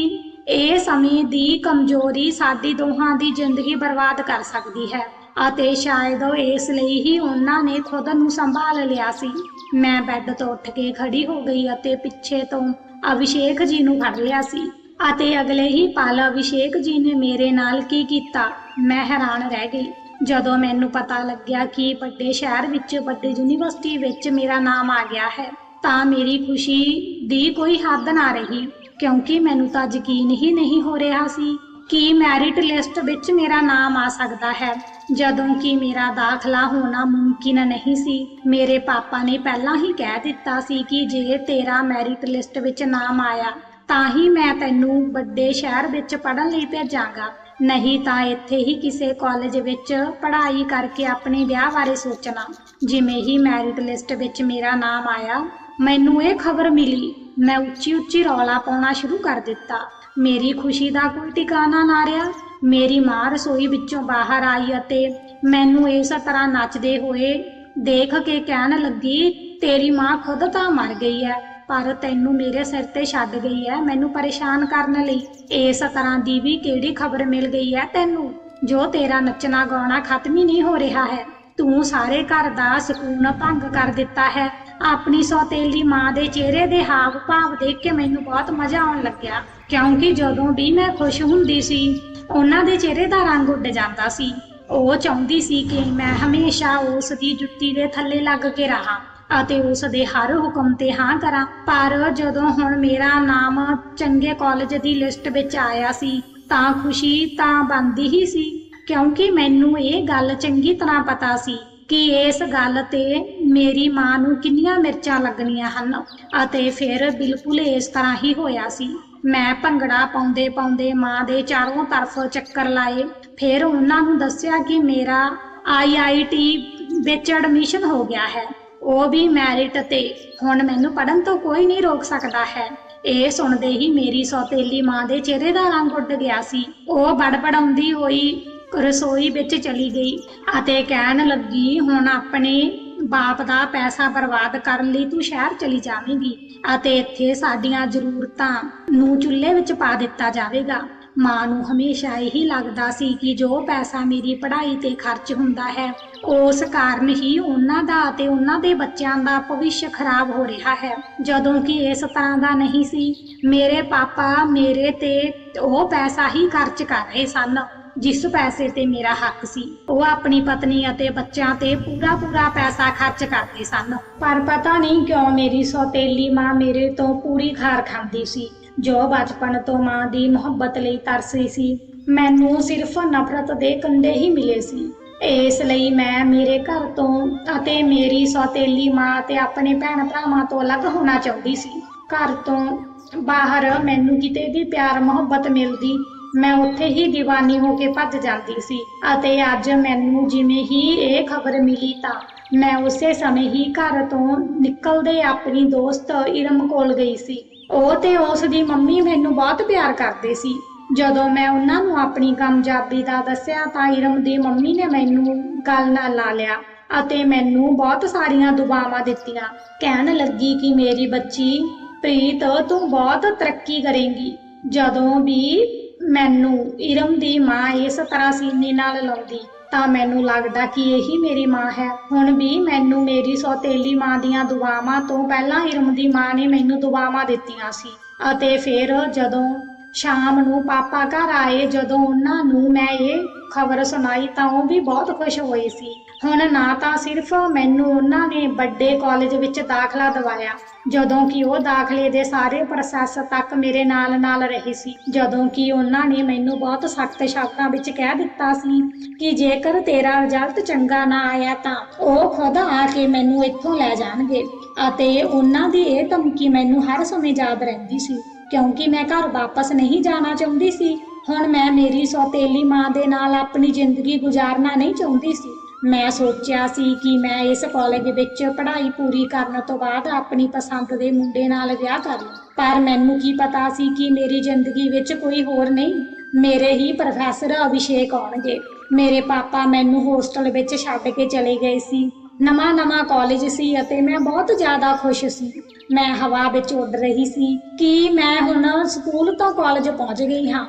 ਇਹ ਸਮੇਂ ਦੀ ਕਮਜ਼ੋਰੀ ਸਾਡੀ ਦੋਹਾਂ ਦੀ ਜ਼ਿੰਦਗੀ ਬਰਬਾਦ ਕਰ ਸਕਦੀ ਹੈ। ਅਤੇ ਸ਼ਾਇਦ ਇਸ ਲਈ ਹੀ ਉਹਨਾਂ ਨੇ ਖੁਦ ਨੂੰ ਸੰਭਾਲ ਲਿਆ ਸੀ। ਮੈਂ ਬੈੱਡ ਤੋਂ ਉੱਠ ਕੇ ਖੜੀ ਹੋ ਗਈ ਅਤੇ ਪਿੱਛੇ ਤੋਂ ਅਭਿਸ਼ੇਕ ਜੀ ਨੂੰ ਫੜ ਲਿਆ ਸੀ ਅਤੇ ਅਗਲੇ ਹੀ ਪਲ ਅਭਿਸ਼ੇਕ ਜੀ ਨੇ ਮੇਰੇ ਨਾਲ ਕੀ ਕੀਤਾ? ਮੈਂ ਹੈਰਾਨ ਰਹਿ ਗਈ। ਜਦੋਂ ਮੈਨੂੰ ਪਤਾ ਲੱਗਿਆ ਕਿ ਵੱਡੇ ਸ਼ਹਿਰ ਵਿੱਚ, ਵੱਡੇ ਯੂਨੀਵਰਸਿਟੀ ਵਿੱਚ ਮੇਰਾ ਨਾਮ ਆ ਗਿਆ ਹੈ, ਤਾਂ ਮੇਰੀ ਖੁਸ਼ੀ ਦੀ ਕੋਈ ਹੱਦ ਨਾ ਰਹੀ, ਕਿਉਂਕਿ ਮੈਨੂੰ ਤਾਂ ਯਕੀਨ ਹੀ ਨਹੀਂ ਹੋ ਰਿਹਾ ਸੀ ਕੀ ਮੈਰਿਟ ਲਿਸਟ ਵਿੱਚ ਮੇਰਾ ਨਾਮ ਆ ਸਕਦਾ ਹੈ। ਜਦੋਂ ਕਿ ਮੇਰਾ ਦਾਖਲਾ ਹੋਣਾ ਮੁਮਕਿਨ ਨਹੀਂ ਸੀ। ਮੇਰੇ ਪਾਪਾ ਨੇ ਪਹਿਲਾਂ ਹੀ ਕਹਿ ਦਿੱਤਾ ਸੀ ਕਿ ਜੇ ਤੇਰਾ ਮੈਰਿਟ ਲਿਸਟ ਵਿੱਚ ਨਾਮ ਆਇਆ, ਤਾਂ ਹੀ ਮੈਂ ਤੈਨੂੰ ਵੱਡੇ ਸ਼ਹਿਰ ਵਿੱਚ ਪੜ੍ਹਨ ਲਈ ਭੇਜਾਂਗਾ। ਨਹੀਂ ਤਾਂ ਇੱਥੇ ਹੀ ਕਿਸੇ ਕਾਲਜ ਵਿੱਚ ਪੜ੍ਹਾਈ ਕਰਕੇ ਆਪਣੇ ਵਿਆਹ ਬਾਰੇ ਸੋਚਣਾ। ਜਿਵੇਂ ਹੀ ਮੈਰਿਟ ਲਿਸਟ ਵਿੱਚ ਮੇਰਾ ਨਾਮ ਆਇਆ, ਮੈਨੂੰ ਇਹ ਖਬਰ ਮਿਲੀ। ਮੈਂ ਉੱਚੀ ਉੱਚੀ ਰੌਲਾ ਪਾਉਣਾ ਸ਼ੁਰੂ ਕਰ ਦਿੱਤਾ। ਮੇਰੀ ਖੁਸ਼ੀ ਦਾ ਕੋਈ ਟਿਕਾਣਾ ਨਾ ਰਿਹਾ। ਮੇਰੀ ਮਾਂ ਰਸੋਈ ਵਿੱਚੋਂ ਬਾਹਰ ਆਈ ਅਤੇ ਮੈਨੂੰ ਇਸ ਤਰ੍ਹਾਂ ਨੱਚਦੇ ਹੋਏ ਦੇਖ ਕੇ ਕਹਿਣ ਲੱਗੀ, ਤੇਰੀ ਮਾਂ ਖੁਦ ਤਾਂ ਮਰ ਗਈ ਹੈ, ਪਰ ਤੈਨੂੰ ਮੇਰੇ ਸਿਰ ਤੇ ਛੱਡ ਗਈ ਹੈ, ਮੈਨੂੰ ਪਰੇਸ਼ਾਨ ਕਰਨ ਲਈ। ਇਸ ਤਰ੍ਹਾਂ ਦੀ ਵੀ ਕਿਹੜੀ ਖਬਰ ਮਿਲ ਗਈ ਹੈ ਤੈਨੂੰ, ਜੋ ਤੇਰਾ ਨੱਚਣਾ ਗਾਉਣਾ ਖਤਮ ਹੀ ਨਹੀਂ ਹੋ ਰਿਹਾ ਹੈ? ਤੂੰ ਸਾਰੇ ਘਰ ਦਾ ਸਕੂਨ ਭੰਗ ਕਰ ਦਿੱਤਾ ਹੈ। ਆਪਣੀ ਸੌਤੇਲੀ ਮਾਂ ਦੇ ਚਿਹਰੇ ਦੇ ਹਾਵ ਭਾਵ ਦੇਖ ਕੇ ਮੈਨੂੰ ਬਹੁਤ ਮਜ਼ਾ ਆਉਣ ਲੱਗਿਆ। ਕਿਉਂਕਿ ਜਦੋਂ ਵੀ ਮੈਂ ਖੁਸ਼ ਹੁੰਦੀ ਸੀ, ਉਹਨਾਂ ਦੇ ਚਿਹਰੇ ਦਾ ਰੰਗ ਉੱਡ ਜਾਂਦਾ ਸੀ। ਉਹ ਚਾਹੁੰਦੀ ਸੀ ਕਿ ਮੈਂ ਹਮੇਸ਼ਾ ਉਸ ਦੀ ਜੁੱਤੀ ਦੇ ਥੱਲੇ ਲੱਗ ਕੇ ਰਹਾ ਅਤੇ ਉਸ ਦੇ ਹਰ ਹੁਕਮ ਤੇ ਹਾਂ ਕਰਾਂ। ਪਰ ਜਦੋਂ ਹੁਣ ਮੇਰਾ ਨਾਮ ਚੰਗੇ ਕਾਲਜ ਦੀ ਲਿਸਟ ਵਿੱਚ ਆਇਆ ਸੀ, ਤਾਂ ਖੁਸ਼ੀ ਤਾਂ ਬਣਦੀ ਹੀ ਸੀ, ਕਿਉਂਕਿ ਮੈਨੂੰ ਇਹ ਗੱਲ ਚੰਗੀ ਤਰ੍ਹਾਂ ਪਤਾ ਸੀ ਕਿ ਇਸ ਗੱਲ ਤੇ ਮੇਰੀ ਮਾਂ ਨੂੰ ਕਿੰਨੀਆਂ ਮਿਰਚਾਂ ਲੱਗਣੀਆਂ ਹਨ ਅਤੇ ਫਿਰ ਬਿਲਕੁਲ ਇਸ ਤਰ੍ਹਾਂ ਹੀ ਹੋਇਆ ਸੀ। ਮੈਂ ਭੰਗੜਾ ਪਾਉਂਦੇ ਪਾਉਂਦੇ ਮਾਂ ਦੇ ਚਾਰੋਂ ਤਰਫ ਚੱਕਰ ਲਾਏ। ਫਿਰ ਉਹਨਾਂ ਨੂੰ ਦੱਸਿਆ ਕਿ ਮੇਰਾ ਆਈਆਈਟੀ ਵਿੱਚ ਐਡਮਿਸ਼ਨ ਹੋ ਗਿਆ ਹੈ। ਉਹ ਵੀ ਮੈਰਿਟ ਤੇ। ਹੁਣ ਮੈਨੂੰ ਪੜਨ ਤੋਂ ਕੋਈ ਨਹੀਂ ਰੋਕ ਸਕਦਾ ਹੈ। ਇਹ ਸੁਣਦੇ ਹੀ ਮੇਰੀ ਸੌਤੇਲੀ ਮਾਂ ਦੇ ਚਿਹਰੇ ਦਾ ਰੰਗ ਉੱਡ ਗਿਆ ਸੀ। ਉਹ ਬੜਬੜਾਉਂਦੀ ਹੋਈ ਰਸੋਈ ਵਿੱਚ ਚਲੀ ਗਈ ਅਤੇ ਕਹਿਣ ਲੱਗੀ, ਹੁਣ ਆਪਣੇ ਬਾਪ ਦਾ ਪੈਸਾ ਬਰਬਾਦ ਕਰਨ ਲਈ ਤੂੰ ਸ਼ਹਿਰ ਚਲੀ ਜਾਵੇਂਗੀ ਅਤੇ ਇੱਥੇ ਸਾਡੀਆਂ ਜ਼ਰੂਰਤਾਂ ਨੂੰ ਚੁੱਲ੍ਹੇ ਵਿੱਚ ਪਾ ਦਿੱਤਾ ਜਾਵੇਗਾ। ਮਾਂ ਨੂੰ ਹਮੇਸ਼ਾ ਇਹੀ ਲੱਗਦਾ ਸੀ ਕਿ ਜੋ ਪੈਸਾ ਮੇਰੀ ਪੜ੍ਹਾਈ ਤੇ ਖਰਚ ਹੁੰਦਾ ਹੈ, ਉਸ ਕਾਰਨ ਹੀ ਉਹਨਾਂ ਦਾ ਅਤੇ ਉਹਨਾਂ ਦੇ ਬੱਚਿਆਂ ਦਾ ਭਵਿੱਖ ਖਰਾਬ ਹੋ ਰਿਹਾ ਹੈ। ਜਦੋਂ ਕਿ ਇਸ ਤਰ੍ਹਾਂ ਦਾ ਨਹੀਂ ਸੀ, ਮੇਰੇ ਪਾਪਾ ਮੇਰੇ ਤੇ ਉਹ ਪੈਸਾ ਹੀ ਖਰਚ ਕਰ ਰਹੇ ਸਨ। ਜਿਸ ਪੈਸੇ ਤੇ ਮੇਰਾ ਹੱਕ ਸੀ, ਉਹ ਆਪਣੀ ਪਤਨੀ ਅਤੇ ਬੱਚਿਆਂ ਤੇ ਪੂਰਾ ਪੂਰਾ ਪੈਸਾ ਖਰਚ ਕਰਦੇ ਸਨ। ਪਰ ਪਤਾ ਨਹੀਂ ਕਿਉਂ ਮੇਰੀ ਸੌਤੇਲੀ ਮਾਂ ਮੇਰੇ ਤੋਂ ਪੂਰੀ ਖਾਰ ਖਾਂਦੀ ਸੀ। ਜੋ ਬਚਪਨ ਤੋਂ ਮਾਂ ਦੀ ਮੁਹੱਬਤ ਲਈ ਤਰਸੀ ਸੀ, ਮੈਨੂੰ ਸਿਰਫ ਨਫ਼ਰਤ ਦੇ ਕੰਡੇ ਹੀ ਮਿਲੇ ਸੀ। ਇਸ ਲਈ ਮੈਂ ਮੇਰੇ ਘਰ ਤੋਂ ਅਤੇ ਮੇਰੀ ਸੌਤੇਲੀ ਮਾਂ ਤੇ ਆਪਣੇ ਭੈਣ ਭਰਾਵਾਂ ਤੋਂ ਅਲੱਗ ਹੋਣਾ ਚਾਹੁੰਦੀ ਸੀ। ਘਰ ਤੋਂ ਬਾਹਰ ਮੈਨੂੰ ਕਿਤੇ ਵੀ ਪਿਆਰ ਮੁਹੱਬਤ ਮਿਲਦੀ ਮੈਂ ਉੱਥੇ ਹੀ دیਵਾਨੀ ਹੋ ਕੇ ਭੱਜ ਜਾਂਦੀ ਸੀ ਅਤੇ ਅੱਜ ਮੈਨੂੰ ਜਿਵੇਂ ਹੀ ਇਹ ਖਬਰ ਮਿਲੀ ਤਾਂ ਮੈਂ ਉਸੇ ਸਮੇਂ ਹੀ ਘਰ ਤੋਂ ਨਿਕਲਦੇ ਆਪਣੀ ਦੋਸਤ ਇਰਮ ਕੋਲ ਗਈ ਸੀ। ਉਹ ਤੇ ਉਸ ਦੀ ਮੰਮੀ ਮੈਨੂੰ ਬਹੁਤ ਪਿਆਰ ਕਰਦੇ ਸੀ। ਜਦੋਂ ਮੈਂ ਉਹਨਾਂ ਨੂੰ ਆਪਣੀ ਕਾਮਯਾਬੀ ਦਾ ਦੱਸਿਆ ਤਾਂ ਇਰਮ ਦੀ ਮੰਮੀ ਨੇ ਮੈਨੂੰ ਗੱਲ ਨਾਲ ਲਾ ਲਿਆ ਅਤੇ ਮੈਨੂੰ ਬਹੁਤ ਸਾਰੀਆਂ ਦੁਆਵਾਂ ਦਿੱਤੀਆਂ। ਕਹਿਣ ਲੱਗੀ ਕਿ ਮੇਰੀ ਬੱਚੀ ਪ੍ਰੀਤ, ਤੂੰ ਬਹੁਤ ਤਰੱਕੀ ਕਰੇਂਗੀ। ਜਦੋਂ ਵੀ ਮੈਨੂੰ ਇਰਮ ਦੀ ਮਾਂ ਇਸ ਤਰ੍ਹਾਂ ਸੀਨੇ ਨਾਲ ਲਾਉਂਦੀ, ਤਾਂ ਮੈਨੂੰ ਲੱਗਦਾ ਕਿ ਇਹੀ ਮੇਰੀ ਮਾਂ ਹੈ। ਹੁਣ ਵੀ ਮੈਨੂੰ ਮੇਰੀ ਸੌਤੇਲੀ ਮਾਂ ਦੀਆਂ ਦੁਆਵਾਂ ਤੋਂ ਪਹਿਲਾਂ ਇਰਮ ਦੀ ਮਾਂ ਨੇ ਮੈਨੂੰ ਦੁਆਵਾਂ ਦਿੱਤੀਆਂ ਸੀ। ਅਤੇ ਫਿਰ ਜਦੋਂ ਸ਼ਾਮ ਨੂੰ ਪਾਪਾ ਘਰ ਆਏ, ਜਦੋਂ ਉਹਨਾਂ ਨੂੰ ਮੈਂ ਇਹ ਖਬਰ ਸੁਣਾਈ, ਤਾਂ ਉਹ ਵੀ ਬਹੁਤ ਖੁਸ਼ ਹੋਏ ਸੀ। ਹੁਣ ਨਾ ਤਾਂ ਸਿਰਫ ਮੈਨੂੰ ਉਹਨਾਂ ਨੇ ਵੱਡੇ ਕਾਲਜ ਵਿੱਚ ਦਾਖਲਾ ਦਿਵਾਇਆ, ਜਦੋਂ ਕਿ ਉਹ ਦਾਖਲੇ ਦੇ ਸਾਰੇ ਪ੍ਰੋਸੈਸ ਤੱਕ ਮੇਰੇ ਨਾਲ ਨਾਲ ਰਹੇ ਸੀ, ਜਦੋਂ ਕਿ ਉਹਨਾਂ ਨੇ ਮੈਨੂੰ ਬਹੁਤ ਸਖਤ ਸ਼ਬਦਾਂ ਵਿੱਚ ਕਹਿ ਦਿੱਤਾ ਸੀ ਕਿ ਜੇਕਰ ਤੇਰਾ ਰਿਜ਼ਲਟ ਚੰਗਾ ਨਾ ਆਇਆ ਤਾਂ ਉਹ ਖੁਦ ਆ ਕੇ ਮੈਨੂੰ ਇੱਥੋਂ ਲੈ ਜਾਣਗੇ। ਅਤੇ ਉਹਨਾਂ ਦੀ ਇਹ ਧਮਕੀ ਮੈਨੂੰ ਹਰ ਸਮੇਂ ਯਾਦ ਰਹਿੰਦੀ ਸੀ, ਕਿਉਂਕਿ ਮੈਂ ਘਰ ਵਾਪਸ ਨਹੀਂ ਜਾਣਾ ਚਾਹੁੰਦੀ ਸੀ। ਹੁਣ ਮੈਂ ਮੇਰੀ ਸੌਤੇਲੀ ਮਾਂ ਦੇ ਨਾਲ ਆਪਣੀ ਜ਼ਿੰਦਗੀ ਗੁਜ਼ਾਰਨਾ ਨਹੀਂ ਚਾਹੁੰਦੀ ਸੀ। ਮੈਂ ਸੋਚਿਆ ਸੀ ਕਿ ਮੈਂ ਇਸ ਕਾਲਜ ਵਿੱਚ ਪੜ੍ਹਾਈ ਪੂਰੀ ਕਰਨ ਤੋਂ ਬਾਅਦ ਆਪਣੀ ਪਸੰਦ ਦੇ ਮੁੰਡੇ ਨਾਲ ਵਿਆਹ ਕਰ ਲਾਂ ਪਰ ਮੈਨੂੰ ਕੀ ਪਤਾ ਸੀ ਕਿ ਮੇਰੀ ਜ਼ਿੰਦਗੀ ਵਿੱਚ ਕੋਈ ਹੋਰ ਨਹੀਂ, ਮੇਰੇ ਹੀ ਪ੍ਰੋਫੈਸਰ ਅਭਿਸ਼ੇਕ ਆਉਣਗੇ। ਮੇਰੇ ਪਾਪਾ ਮੈਨੂੰ ਹੋਸਟਲ ਵਿੱਚ ਛੱਡ ਕੇ ਚਲੇ ਗਏ ਸੀ। ਨਵਾਂ ਨਵਾਂ ਕਾਲਜ ਸੀ ਅਤੇ ਮੈਂ ਬਹੁਤ ਜ਼ਿਆਦਾ ਖੁਸ਼ ਸੀ। ਮੈਂ ਹਵਾ ਵਿੱਚ ਉੱਡ ਰਹੀ ਸੀ ਕਿ ਮੈਂ ਹੁਣ ਸਕੂਲ ਤੋਂ ਕਾਲਜ ਪਹੁੰਚ ਗਈ ਹਾਂ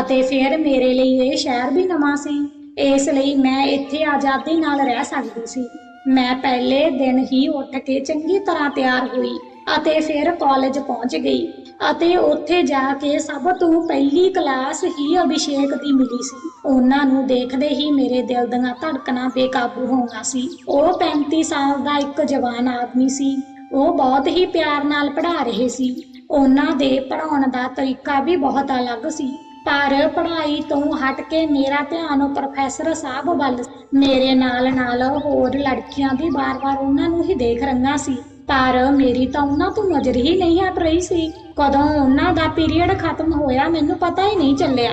ਅਤੇ ਫਿਰ ਮੇਰੇ ਲਈ ਇਹ ਸ਼ਹਿਰ ਵੀ ਨਵਾਂ ਸੀ। ਇਸ ਲਈ ਮੈਂ ਇੱਥੇ ਆਜ਼ਾਦੀ ਨਾਲ ਰਹਿ ਸਕਦੀ ਸੀ। ਮੈਂ ਪਹਿਲੇ ਦਿਨ ਹੀ ਉੱਠ ਕੇ ਚੰਗੀ ਤਰ੍ਹਾਂ ਤਿਆਰ ਹੋਈ ਅਤੇ ਫਿਰ ਕਾਲਜ ਪਹੁੰਚ ਗਈ ਅਤੇ ਉੱਥੇ ਜਾ ਕੇ ਸਭ ਤੋਂ ਪਹਿਲੀ ਕਲਾਸ ਹੀ ਅਭਿਸ਼ੇਕ ਦੀ ਮਿਲੀ ਸੀ। ਉਹਨਾਂ ਨੂੰ ਦੇਖਦੇ ਹੀ ਮੇਰੇ ਦਿਲ ਦੀਆਂ ਧੜਕਣਾਂ ਬੇਕਾਬੂ ਹੋਣਾ ਸੀ। ਉਹ 35 ਸਾਲ ਦਾ ਇੱਕ ਜਵਾਨ ਆਦਮੀ ਸੀ। ਉਹ ਬਹੁਤ ਹੀ ਪਿਆਰ ਨਾਲ ਪੜ੍ਹਾ ਰਹੇ ਸੀ। ਉਹਨਾਂ ਦੇ ਪੜ੍ਹਾਉਣ ਦਾ ਤਰੀਕਾ ਵੀ ਬਹੁਤ ਅਲੱਗ ਸੀ। ਪਰ ਪੜ੍ਹਾਈ ਤੋਂ ਹਟ ਕੇ ਮੇਰਾ ਧਿਆਨ ਪ੍ਰੋਫੈਸਰ ਸਾਹਿਬ ਵੱਲ ਮੇਰੇ ਨਾਲ ਨਾਲ ਹੋਰ ਲੜਕੀਆਂ ਵੀ ਬਾਰ-ਬਾਰ ਉਹਨਾਂ ਨੂੰ ਹੀ ਦੇਖ ਰਹੀਆਂ ਸੀ। ਪਰ ਮੇਰੀ ਤਾਂ ਉਹਨਾਂ ਤੋਂ ਨਜ਼ਰ ਹੀ ਨਹੀਂ ਹਟ ਰਹੀ ਸੀ। ਕਦੋਂ ਉਹਨਾਂ ਦਾ ਪੀਰੀਅਡ ਖਤਮ ਹੋਇਆ ਮੈਨੂੰ ਪਤਾ ਹੀ ਨਹੀਂ ਚੱਲਿਆ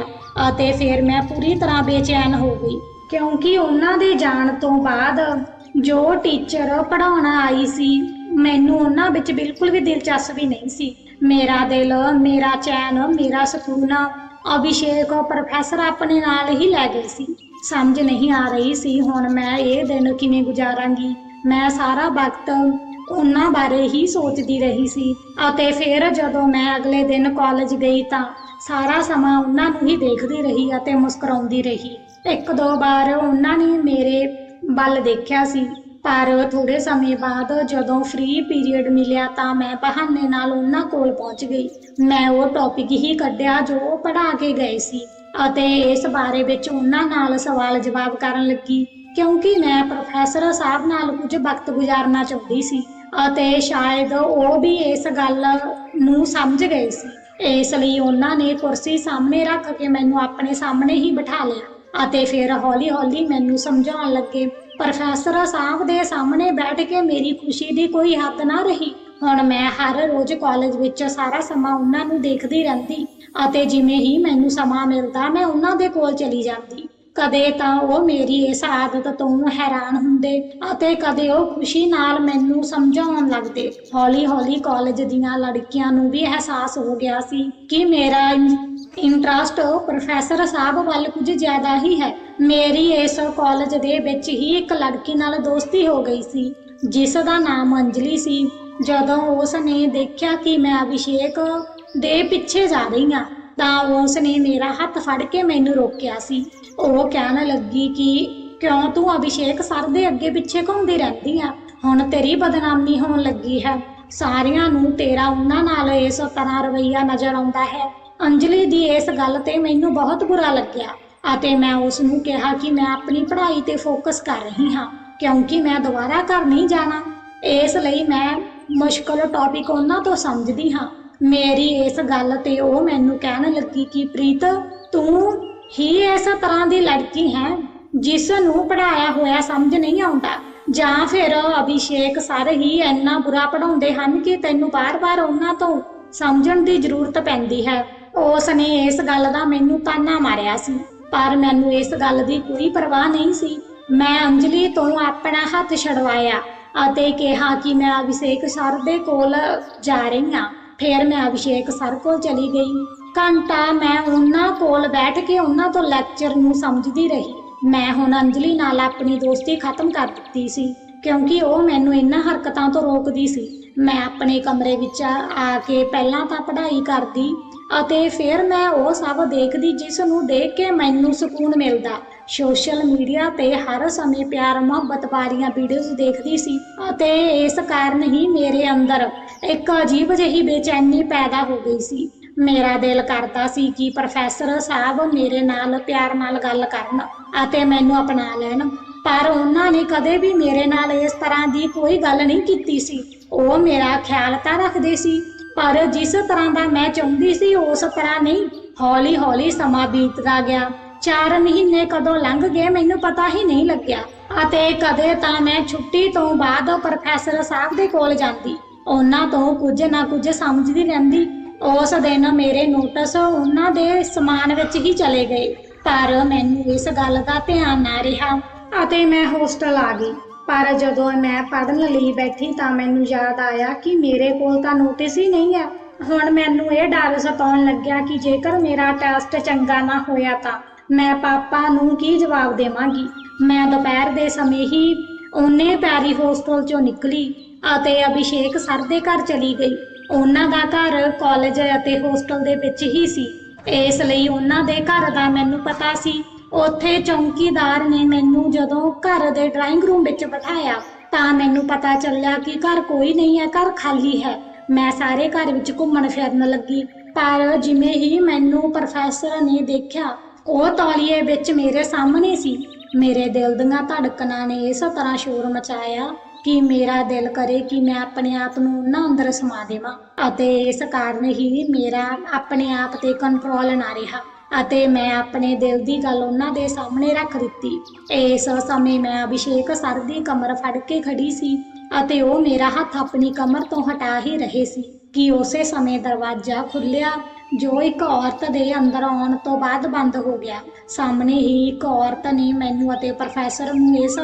ਅਤੇ ਫਿਰ ਮੈਂ ਪੂਰੀ ਤਰ੍ਹਾਂ ਬੇਚੈਨ ਹੋ ਗਈ। ਕਿਉਂਕਿ ਉਹਨਾਂ ਦੇ ਜਾਣ ਤੋਂ ਬਾਅਦ ਜੋ ਟੀਚਰ ਪੜ੍ਹਾਉਣਾ ਆਈ ਸੀ, ਮੈਨੂੰ ਉਹਨਾਂ ਵਿੱਚ ਬਿਲਕੁਲ ਵੀ ਦਿਲਚਸਪੀ ਨਹੀਂ ਸੀ। ਮੇਰਾ ਦਿਲ, ਮੇਰਾ ਚੈਨ, ਮੇਰਾ ਸਕੂਨ ਅਭਿਸ਼ੇਕ ਪ੍ਰੋਫੈਸਰ ਆਪਣੇ ਨਾਲ ਹੀ ਲੈ ਗਏ ਸੀ। ਸਮਝ ਨਹੀਂ ਆ ਰਹੀ ਸੀ, ਹੁਣ ਮੈਂ ਇਹ ਦਿਨ ਕਿਵੇਂ ਗੁਜ਼ਾਰਾਂਗੀ? ਮੈਂ ਸਾਰਾ ਵਕਤ ਉਹਨਾਂ ਬਾਰੇ ਹੀ ਸੋਚਦੀ ਰਹੀ ਸੀ ਅਤੇ ਫਿਰ ਜਦੋਂ ਮੈਂ ਅਗਲੇ ਦਿਨ ਕਾਲਜ ਗਈ ਤਾਂ ਸਾਰਾ ਸਮਾਂ ਉਹਨਾਂ ਨੂੰ ਹੀ ਦੇਖਦੀ ਰਹੀ ਅਤੇ ਮੁਸਕਰਾਉਂਦੀ ਰਹੀ। ਇੱਕ ਦੋ ਵਾਰ ਉਹਨਾਂ ਨੇ ਮੇਰੇ ਵੱਲ ਦੇਖਿਆ ਸੀ। ਪਰ ਥੋੜੇ ਸਮੇਂ ਬਾਅਦ ਜਦੋਂ ਫ੍ਰੀ ਪੀਰੀਅਡ ਮਿਲਿਆ ਤਾਂ ਮੈਂ ਬਹਾਨੇ ਨਾਲ ਉਹਨਾਂ ਕੋਲ ਪਹੁੰਚ ਗਈ। ਮੈਂ ਉਹ ਟੌਪਿਕ ਹੀ ਕੱਢਿਆ ਜੋ ਉਹ ਪੜ੍ਹਾ ਕੇ ਗਏ ਸੀ ਅਤੇ ਇਸ ਬਾਰੇ ਵਿੱਚ ਉਹਨਾਂ ਨਾਲ ਸਵਾਲ ਜਵਾਬ ਕਰਨ ਲੱਗੀ, ਕਿਉਂਕਿ ਮੈਂ ਪ੍ਰੋਫੈਸਰ ਸਾਹਿਬ ਨਾਲ ਕੁਝ ਵਕਤ ਗੁਜ਼ਾਰਨਾ ਚਾਹੁੰਦੀ ਸੀ ਅਤੇ ਸ਼ਾਇਦ ਉਹ ਵੀ ਇਸ ਗੱਲ ਨੂੰ ਸਮਝ ਗਏ ਸੀ। ਇਸ ਲਈ ਉਹਨਾਂ ਨੇ ਕੁਰਸੀ ਸਾਹਮਣੇ ਰੱਖ ਕੇ ਮੈਨੂੰ ਆਪਣੇ ਸਾਹਮਣੇ ਹੀ ਬਿਠਾ ਲਿਆ ਅਤੇ ਫਿਰ ਹੌਲੀ-ਹੌਲੀ ਮੈਨੂੰ ਸਮਝਾਉਣ ਲੱਗੇ ਪ੍ਰੋਫੈਸਰ ਸਾਹਿਬ ਦੇ ਸਾਹਮਣੇ ਬੈਠ ਕੇ ਮੇਰੀ ਖੁਸ਼ੀ ਦੀ ਕੋਈ ਹੱਦ ਨਾ ਰਹੀ। ਹੁਣ ਮੈਂ ਹਰ ਰੋਜ਼ ਕਾਲਜ ਵਿੱਚ ਸਾਰਾ ਸਮਾਂ ਉਹਨਾਂ ਨੂੰ ਦੇਖਦੀ ਰਹਿੰਦੀ ਅਤੇ ਜਿਵੇਂ ਹੀ ਮੈਨੂੰ ਸਮਾਂ ਮਿਲਦਾ, ਮੈਂ ਉਹਨਾਂ ਦੇ ਕੋਲ ਚਲੀ ਜਾਂਦੀ। ਕਦੇ ਤਾਂ ਉਹ ਮੇਰੀ ਇਸ ਆਦਤ ਤੋਂ ਹੈਰਾਨ ਹੁੰਦੇ ਅਤੇ ਕਦੇ ਉਹ ਖੁਸ਼ੀ ਨਾਲ ਮੈਨੂੰ ਸਮਝਾਉਣ ਲੱਗਦੇ। ਹੌਲੀ-ਹੌਲੀ ਕਾਲਜ ਦੀਆਂ ਲੜਕੀਆਂ ਨੂੰ ਵੀ ਅਹਿਸਾਸ ਹੋ ਗਿਆ ਸੀ ਕਿ ਮੇਰਾ ਇੰਟਰਸਟ ਪ੍ਰੋਫੈਸਰ ਸਾਹਿਬ ਵੱਲ ਕੁਝ ਜ਼ਿਆਦਾ ਹੀ ਹੈ। ਮੇਰੀ ਇਸ ਕਾਲਜ ਦੇ ਵਿੱਚ ਹੀ ਇੱਕ ਲੜਕੀ ਨਾਲ ਦੋਸਤੀ ਹੋ ਗਈ ਸੀ, ਜਿਸ ਦਾ ਨਾਮ ਅੰਜਲੀ ਸੀ। ਜਦੋਂ ਉਸ ਨੇ ਦੇਖਿਆ ਕਿ ਮੈਂ ਅਭਿਸ਼ੇਕ ਦੇ ਪਿੱਛੇ ਜਾ ਰਹੀ ਹਾਂ, ਤਾਂ ਉਸ ਨੇ ਮੇਰਾ ਹੱਥ ਫੜ ਕੇ ਮੈਨੂੰ ਰੋਕਿਆ ਸੀ। ਉਹ ਕਹਿਣ ਲੱਗੀ ਕਿ ਕਿਉਂ ਤੂੰ ਅਭਿਸ਼ੇਕ ਸਰ ਦੇ ਅੱਗੇ ਪਿੱਛੇ ਘੁੰਮਦੀ ਰਹਿੰਦੀ ਆ? ਹੁਣ ਤੇਰੀ ਬਦਨਾਮੀ ਹੋਣ ਲੱਗੀ ਹੈ। ਸਾਰਿਆਂ ਨੂੰ ਤੇਰਾ ਉਹਨਾਂ ਨਾਲ ਇਸ ਤਰ੍ਹਾਂ ਰਵਈਆ ਨਜ਼ਰ ਆਉਂਦਾ ਹੈ। ਅੰਜਲੀ ਦੀ ਇਸ ਗੱਲ ਤੇ ਮੈਨੂੰ ਬਹੁਤ ਬੁਰਾ ਲੱਗਿਆ ਅਤੇ ਮੈਂ ਉਸ ਨੂੰ ਕਿਹਾ ਕਿ ਮੈਂ ਆਪਣੀ ਪੜ੍ਹਾਈ ਤੇ ਫੋਕਸ ਕਰ ਰਹੀ ਹਾਂ, ਕਿਉਂਕਿ ਮੈਂ ਦੁਬਾਰਾ ਘਰ ਨਹੀਂ ਜਾਣਾ। ਇਸ ਲਈ ਮੈਂ ਮੁਸ਼ਕਲ ਟੌਪਿਕ ਉਹਨਾਂ ਤੋਂ ਸਮਝਦੀ ਹਾਂ। ਮੇਰੀ ਇਸ ਗੱਲ ਤੇ ਉਹ ਮੈਨੂੰ ਕਹਿਣ ਲੱਗੀ ਕਿ ਪ੍ਰੀਤ, ਤੂੰ ਹੀ ਇਸ ਤਰ੍ਹਾਂ ਦੀ ਲੜਕੀ ਹੈ ਜਿਸ ਨੂੰ ਪੜਾਇਆ ਹੋਇਆ ਸਮਝ ਨਹੀਂ ਆਉਂਦਾ। ਜਾਂ ਫਿਰ ਅਭਿਸ਼ੇਕ ਸਰ ਹੀ ਇੰਨਾ ਬੁਰਾ ਪੜਾਉਂਦੇ ਹਨ ਕਿ ਤੈਨੂੰ ਬਾਰ-ਬਾਰ ਉਹਨਾਂ ਤੋਂ ਸਮਝਣ ਦੀ ਜ਼ਰੂਰਤ ਪੈਂਦੀ ਹੈ। ਉਸ ਨੇ ਇਸ ਗੱਲ ਦਾ ਮੈਨੂੰ ਤਾਨਾ ਮਾਰਿਆ ਸੀ। ਪਰ ਮੈਨੂੰ ਇਸ ਗੱਲ ਦੀ ਕੋਈ ਪਰਵਾਹ ਨਹੀਂ ਸੀ। ਮੈਂ ਅੰਜਲੀ ਤੋਂ ਆਪਣਾ ਹੱਥ ਛਡਵਾਇਆ ਅਤੇ ਕਿਹਾ ਕਿ ਮੈਂ ਅਭਿਸ਼ੇਕ ਸਰ ਦੇ ਕੋਲ ਜਾ ਰਹੀ ਹਾਂ। ਫਿਰ ਮੈਂ ਅਭਿਸ਼ੇਕ ਸਰ ਕੋਲ ਚਲੀ ਗਈ। ਘੰਟਾ ਮੈਂ ਉਹਨਾਂ ਕੋਲ ਬੈਠ ਕੇ ਉਹਨਾਂ ਤੋਂ ਲੈਕਚਰ ਨੂੰ ਸਮਝਦੀ ਰਹੀ। ਮੈਂ ਹੁਣ ਅੰਜਲੀ ਨਾਲ ਆਪਣੀ ਦੋਸਤੀ ਖਤਮ ਕਰ ਦਿੱਤੀ ਸੀ, ਕਿਉਂਕਿ ਉਹ ਮੈਨੂੰ ਇਹਨਾਂ ਹਰਕਤਾਂ ਤੋਂ ਰੋਕਦੀ ਸੀ। ਮੈਂ ਆਪਣੇ ਕਮਰੇ ਵਿੱਚ ਆ ਕੇ ਪਹਿਲਾਂ ਤਾਂ ਪੜ੍ਹਾਈ ਕਰਦੀ ਅਤੇ ਫਿਰ ਮੈਂ ਉਹ ਸਭ ਦੇਖਦੀ ਜਿਸ ਨੂੰ ਦੇਖ ਕੇ ਮੈਨੂੰ ਸਕੂਨ ਮਿਲਦਾ। ਸੋਸ਼ਲ ਮੀਡੀਆ ਤੇ ਹਰ ਸਮੇਂ ਪਿਆਰ ਮੁਹੱਬਤ ਵਾਲੀਆਂ ਵੀਡੀਓਜ਼ ਦੇਖਦੀ ਸੀ ਅਤੇ ਇਸ ਕਾਰਨ ਹੀ ਮੇਰੇ ਅੰਦਰ ਇੱਕ ਅਜੀਬ ਜਿਹੀ ਬੇਚੈਨੀ ਪੈਦਾ ਹੋ ਗਈ ਸੀ। ਮੇਰਾ ਦਿਲ ਕਰਦਾ ਸੀ ਕਿ ਪ੍ਰੋਫੈਸਰ ਸਾਹਿਬ ਮੇਰੇ ਨਾਲ ਪਿਆਰ ਨਾਲ ਗੱਲ ਕਰਨ ਅਤੇ ਮੈਨੂੰ ਅਪਣਾ ਲੈਣ। ਪਰ ਉਹਨਾਂ ਨੇ ਕਦੇ ਵੀ ਮੇਰੇ ਨਾਲ ਇਸ ਤਰ੍ਹਾਂ ਦੀ ਕੋਈ ਗੱਲ ਨਹੀਂ ਕੀਤੀ ਸੀ। ਉਹ ਮੇਰਾ ਖਿਆਲ ਤਾਂ ਰੱਖਦੇ ਸੀ, ਪਰ ਜਿਸ ਤਰ੍ਹਾਂ ਦਾ ਮੈਂ ਚਾਹੁੰਦੀ ਸੀ, ਉਸ ਤਰ੍ਹਾਂ ਨਹੀਂ। ਹੌਲੀ ਹੌਲੀ ਸਮਾਂ ਬੀਤਦਾ ਗਿਆ। 4 ਮਹੀਨੇ ਕਦੋਂ ਲੰਘ ਗਏ ਮੈਨੂੰ ਪਤਾ ਹੀ ਨਹੀਂ ਲੱਗਿਆ। ਅਤੇ ਕਦੇ ਤਾਂ ਮੈਂ ਛੁੱਟੀ ਤੋਂ ਬਾਅਦ ਪ੍ਰੋਫੈਸਰ ਸਾਹਿਬ ਦੇ ਕੋਲ ਜਾਂਦੀ। ਉਹਨਾਂ ਤੋਂ ਕੁਝ ਨਾ ਕੁਝ ਸਮਝਦੀ ਰਹਿੰਦੀ। ਉਸ ਦਿਨ ਮੇਰੇ ਨੋਟਿਸ ਉਹਨਾਂ ਦੇ ਸਮਾਨ ਵਿੱਚ ਹੀ ਚਲੇ ਗਏ। ਪਰ ਮੈਨੂੰ ਇਸ ਗੱਲ ਦਾ ਧਿਆਨ ਨਾ ਰਿਹਾ ਅਤੇ ਮੈਂ ਹੋਸਟਲ ਆ ਗਈ। ਪਰ ਜਦੋਂ ਮੈਂ ਪੜ੍ਹਨ ਲਈ ਬੈਠੀ ਤਾਂ ਮੈਨੂੰ ਯਾਦ ਆਇਆ ਕਿ ਮੇਰੇ ਕੋਲ ਤਾਂ ਨੋਟਿਸ ਹੀ ਨਹੀਂ ਹੈ। ਹੁਣ ਮੈਨੂੰ ਇਹ ਡਰ ਸਤਾਉਣ ਲੱਗਿਆ ਕਿ ਜੇਕਰ ਮੇਰਾ ਟੈਸਟ ਚੰਗਾ ਨਾ ਹੋਇਆ ਤਾਂ ਮੈਂ ਪਾਪਾ ਨੂੰ ਕੀ ਜਵਾਬ ਦੇਵਾਂਗੀ। ਮੈਂ ਦੁਪਹਿਰ ਦੇ ਸਮੇਂ ਹੀ ਉਹਨੇ ਪੈਰੀ ਹੋਸਟਲ ਚੋਂ ਨਿਕਲੀ ਅਤੇ ਅਭਿਸ਼ੇਕ ਸਰ ਦੇ ਘਰ ਚਲੀ ਗਈ। ਉਹਨਾਂ ਦਾ ਘਰ ਕਾਲਜ ਅਤੇ ਹੋਸਟਲ ਦੇ ਵਿੱਚ ਹੀ ਸੀ। ਇਸ ਲਈ ਉਹਨਾਂ ਦੇ ਘਰ ਦਾ ਮੈਨੂੰ ਪਤਾ ਸੀ। ਉੱਥੇ ਚੌਂਕੀਦਾਰ ਨੇ ਮੈਨੂੰ ਜਦੋਂ ਘਰ ਦੇ ਡਰਾਇੰਗ ਰੂਮ ਵਿੱਚ ਬਿਠਾਇਆ, ਤਾਂ ਮੈਨੂੰ ਪਤਾ ਚੱਲਿਆ ਕਿ ਘਰ ਕੋਈ ਨਹੀਂ ਹੈ, ਘਰ ਖਾਲੀ ਹੈ। ਮੈਂ ਸਾਰੇ ਘਰ ਵਿੱਚ ਘੁੰਮਣ ਫਿਰਨ ਲੱਗੀ। ਪਰ ਜਿਵੇਂ ਹੀ ਮੈਨੂੰ ਪ੍ਰੋਫੈਸਰ ਨੇ ਦੇਖਿਆ, ਉਹ ਤੌਲੀਏ ਵਿੱਚ ਮੇਰੇ ਸਾਹਮਣੇ ਸੀ। ਮੇਰੇ ਦਿਲ ਦੀਆਂ ਧੜਕਣਾਂ ਨੇ ਇਸ ਤਰ੍ਹਾਂ ਸ਼ੋਰ ਮਚਾਇਆ ਕਿ ਮੇਰਾ ਦਿਲ ਕਰੇ ਕਿ ਮੈਂ ਆਪਣੇ ਆਪ ਨੂੰ ਉਹਨਾਂ ਅੰਦਰ ਸਮਾ ਦੇਵਾਂ। ਅਤੇ ਇਸ ਕਾਰਨ ਹੀ ਮੇਰਾ ਆਪਣੇ ਆਪ ਤੇ ਕੰਟਰੋਲ ਨਾ ਰਿਹਾ ਅਤੇ ਮੈਂ ਆਪਣੇ ਦਿਲ ਦੀ ਗੱਲ ਉਹਨਾਂ ਦੇ ਸਾਹਮਣੇ ਰੱਖ ਦਿੱਤੀ। ਇਸ ਸਮੇਂ ਮੈਂ ਅਭਿਸ਼ੇਕ ਸਰ ਦੀ ਕਮਰ ਫੜ ਕੇ ਖੜੀ ਸੀ ਅਤੇ ਉਹ ਮੇਰਾ ਹੱਥ ਆਪਣੀ ਕਮਰ ਤੋਂ ਹਟਾ ਹੀ ਰਹੇ ਸੀ ਕਿ ਉਸੇ ਸਮੇਂ ਦਰਵਾਜ਼ਾ ਖੁੱਲਿਆ ਜੋ ਇੱਕ ਔਰਤ ਦੇ ਅੰਦਰ ਆਉਣ ਤੋਂ ਬਾਅਦ ਬੰਦ ਹੋ ਗਿਆ। ਸਾਹਮਣੇ ਹੀ ਇੱਕ ਔਰਤ ਨੇ ਮੈਨੂੰ ਅਤੇ ਪ੍ਰੋਫੈਸਰ ਨੂੰ ਇਸ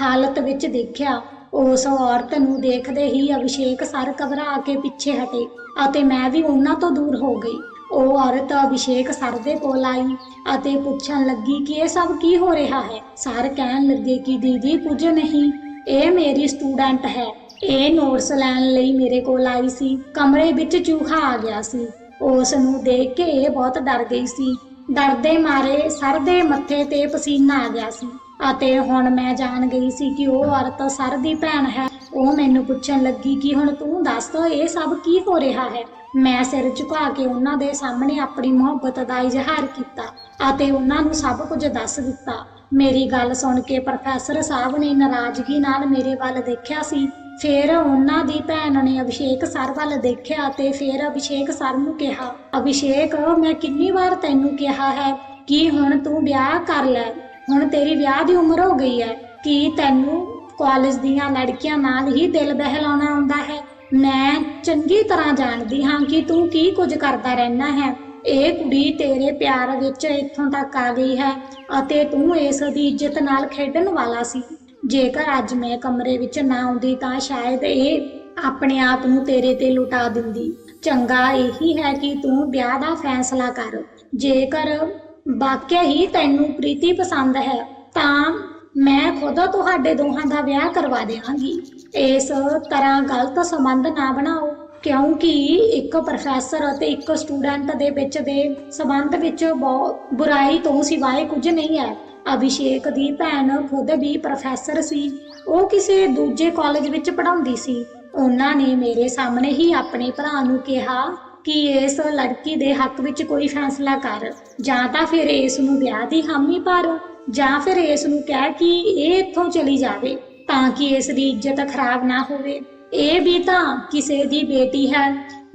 ਹਾਲਤ ਵਿੱਚ ਦੇਖਿਆ। ਉਸ ਔਰਤ ਨੂੰ ਦੇਖਦੇ ਹੀ ਅਭਿਸ਼ੇਕ ਸਰ ਘਬਰਾ ਕੇ ਪਿੱਛੇ ਹਟੇ ਅਤੇ ਮੈਂ ਵੀ ਉਹਨਾਂ ਤੋਂ ਦੂਰ ਹੋ ਗਈ। ਉਹ ਔਰਤ ਅਭਿਸ਼ੇਕ ਸਰ ਦੇ ਕੋਲ ਆਈ ਅਤੇ ਪੁੱਛਣ ਲੱਗੀ ਕਿ ਇਹ ਸਭ ਕੀ ਹੋ ਰਿਹਾ ਹੈ? ਸਰ ਕਹਿਣ ਲੱਗੇ ਕਿ ਦੀਦੀ ਕੁਝ ਨਹੀਂ, ਇਹ ਮੇਰੀ ਸਟੂਡੈਂਟ ਹੈ। ਇਹ ਨੋਟਸ ਲੈਣ ਲਈ ਮੇਰੇ ਕੋਲ ਆਈ ਸੀ। ਕਮਰੇ ਵਿੱਚ ਚੂਹਾ ਆ ਗਿਆ ਸੀ। ਉਸ ਨੂੰ ਦੇਖ ਕੇ ਇਹ ਬਹੁਤ ਡਰ ਗਈ ਸੀ। ਡਰਦੇ ਮਾਰੇ ਸਰ ਦੇ ਮੱਥੇ ਤੇ ਪਸੀਨਾ ਆ ਗਿਆ ਸੀ। ਅਤੇ ਹੁਣ ਮੈਂ ਜਾਣ ਗਈ ਸੀ ਕਿ ਉਹ ਔਰਤ ਸਰ ਦੀ ਭੈਣ ਹੈ। ਉਹ ਮੈਨੂੰ ਪੁੱਛਣ ਲੱਗੀ ਕਿ ਹੁਣ ਤੂੰ ਦੱਸ ਇਹ ਸਭ ਕੀ ਹੋ ਰਿਹਾ ਹੈ? ਮੈਂ ਸਿਰ ਝੁਕਾ ਕੇ ਉਹਨਾਂ ਦੇ ਸਾਹਮਣੇ ਆਪਣੀ ਮੁਹੱਬਤ ਦਾ ਇਜ਼ਹਾਰ ਕੀਤਾ ਅਤੇ ਉਹਨਾਂ ਨੂੰ ਸਭ ਕੁਝ ਦੱਸ ਦਿੱਤਾ। ਮੇਰੀ ਗੱਲ ਸੁਣ ਕੇ ਪ੍ਰੋਫੈਸਰ ਸਾਹਿਬ ਨੇ ਨਾਰਾਜ਼ਗੀ ਨਾਲ ਮੇਰੇ ਵੱਲ ਦੇਖਿਆ ਸੀ। ਫਿਰ ਉਹਨਾਂ ਦੀ ਭੈਣ ਨੇ ਅਭਿਸ਼ੇਕ ਸਰ ਵੱਲ ਦੇਖਿਆ ਤੇ ਫਿਰ ਅਭਿਸ਼ੇਕ ਸਰ ਨੂੰ ਕਿਹਾ, ਅਭਿਸ਼ੇਕ, ਮੈਂ ਕਿੰਨੀ ਵਾਰ ਤੈਨੂੰ ਕਿਹਾ ਹੈ ਕਿ ਹੁਣ ਤੂੰ ਵਿਆਹ ਕਰ ਲੈ। ਹੁਣ ਤੇਰੀ ਵਿਆਹ ਦੀ ਉਮਰ ਹੋ ਗਈ ਹੈ। ਕਿ ਤੈਨੂੰ ਕਾਲਜ ਦੀਆਂ ਲੜਕੀਆਂ ਨਾਲ ਹੀ ਦਿਲ ਬਹਿਲਾਉਣਾ ਆਉਂਦਾ ਹੈ? ਮੈਂ ਚੰਗੀ ਤਰ੍ਹਾਂ ਜਾਣਦੀ ਹਾਂ ਕਿ ਤੂੰ ਕੀ ਕੁਝ ਕਰਦਾ ਰਹਿਣਾ ਹੈ। ਇਹ ਕੁੜੀ ਤੇਰੇ ਪਿਆਰ ਵਿੱਚ ਇੱਥੋਂ ਤੱਕ ਆ ਗਈ ਹੈ ਅਤੇ ਤੂੰ ਇਸ ਦੀ ਇੱਜ਼ਤ ਨਾਲ ਖੇਡਣ ਵਾਲਾ ਸੀ। ਜੇਕਰ ਅੱਜ ਮੈਂ ਕਮਰੇ ਵਿੱਚ ਨਾ ਆਉਂਦੀ ਤਾਂ ਸ਼ਾਇਦ ਇਹ ਆਪਣੇ ਆਪ ਨੂੰ ਤੇਰੇ ਤੇ ਲੁਟਾ ਦਿੰਦੀ। ਚੰਗਾ ਇਹੀ ਹੈ ਕਿ ਤੂੰ ਵਿਆਹ ਦਾ ਫੈਸਲਾ ਕਰ। ਜੇਕਰ ਵਾਕਿਆ ਹੀ ਤੈਨੂੰ ਪ੍ਰੀਤੀ ਪਸੰਦ ਹੈ, ਤਾਂ ਮੈਂ ਖੁਦ ਤੁਹਾਡੇ ਦੋਹਾਂ ਦਾ ਵਿਆਹ ਕਰਵਾ ਦੇਵਾਂਗੀ ਇਸ ਤਰ੍ਹਾਂ ਗਲਤ ਸੰਬੰਧ ਨਾ ਬਣਾਓ, ਕਿਉਂਕਿ ਇੱਕ ਪ੍ਰੋਫੈਸਰ ਅਤੇ ਇੱਕ ਸਟੂਡੈਂਟ ਦੇ ਵਿੱਚ ਦੇ ਸੰਬੰਧ ਵਿੱਚ ਬਹੁਤ ਬੁਰਾਈ ਤੋਂ ਸਿਵਾਏ ਕੁਝ ਨਹੀਂ ਹੈ। ਅਭਿਸ਼ੇਕ ਦੀ ਭੈਣ ਖੁਦ ਵੀ ਪ੍ਰੋਫੈਸਰ ਸੀ, ਉਹ ਕਿਸੇ ਦੂਜੇ ਕਾਲਜ ਵਿੱਚ ਪੜ੍ਹਾਉਂਦੀ ਸੀ। ਉਹਨਾਂ ਨੇ ਮੇਰੇ ਸਾਹਮਣੇ ਹੀ ਆਪਣੇ ਭਰਾ ਨੂੰ ਕਿਹਾ ਕਿ ਇਸ ਲੜਕੀ ਦੇ ਹੱਕ ਵਿੱਚ ਕੋਈ ਫੈਸਲਾ ਕਰ। ਜਾਂ ਤਾਂ ਫਿਰ ਇਸ ਨੂੰ ਵਿਆਹ ਦੀ ਹਾਮੀ ਭਰੋ, ਜਾਂ ਫਿਰ ਇਸ ਨੂੰ ਕਹਿ ਕਿ ਇਹ ਇੱਥੋਂ ਚਲੀ ਜਾਵੇ, ਤਾਂ ਕਿ ਇਸ ਦੀ ਇੱਜ਼ਤ ਖਰਾਬ ਨਾ ਹੋਵੇ। ਇਹ ਵੀ ਤਾਂ ਕਿਸੇ ਦੀ ਬੇਟੀ ਹੈ।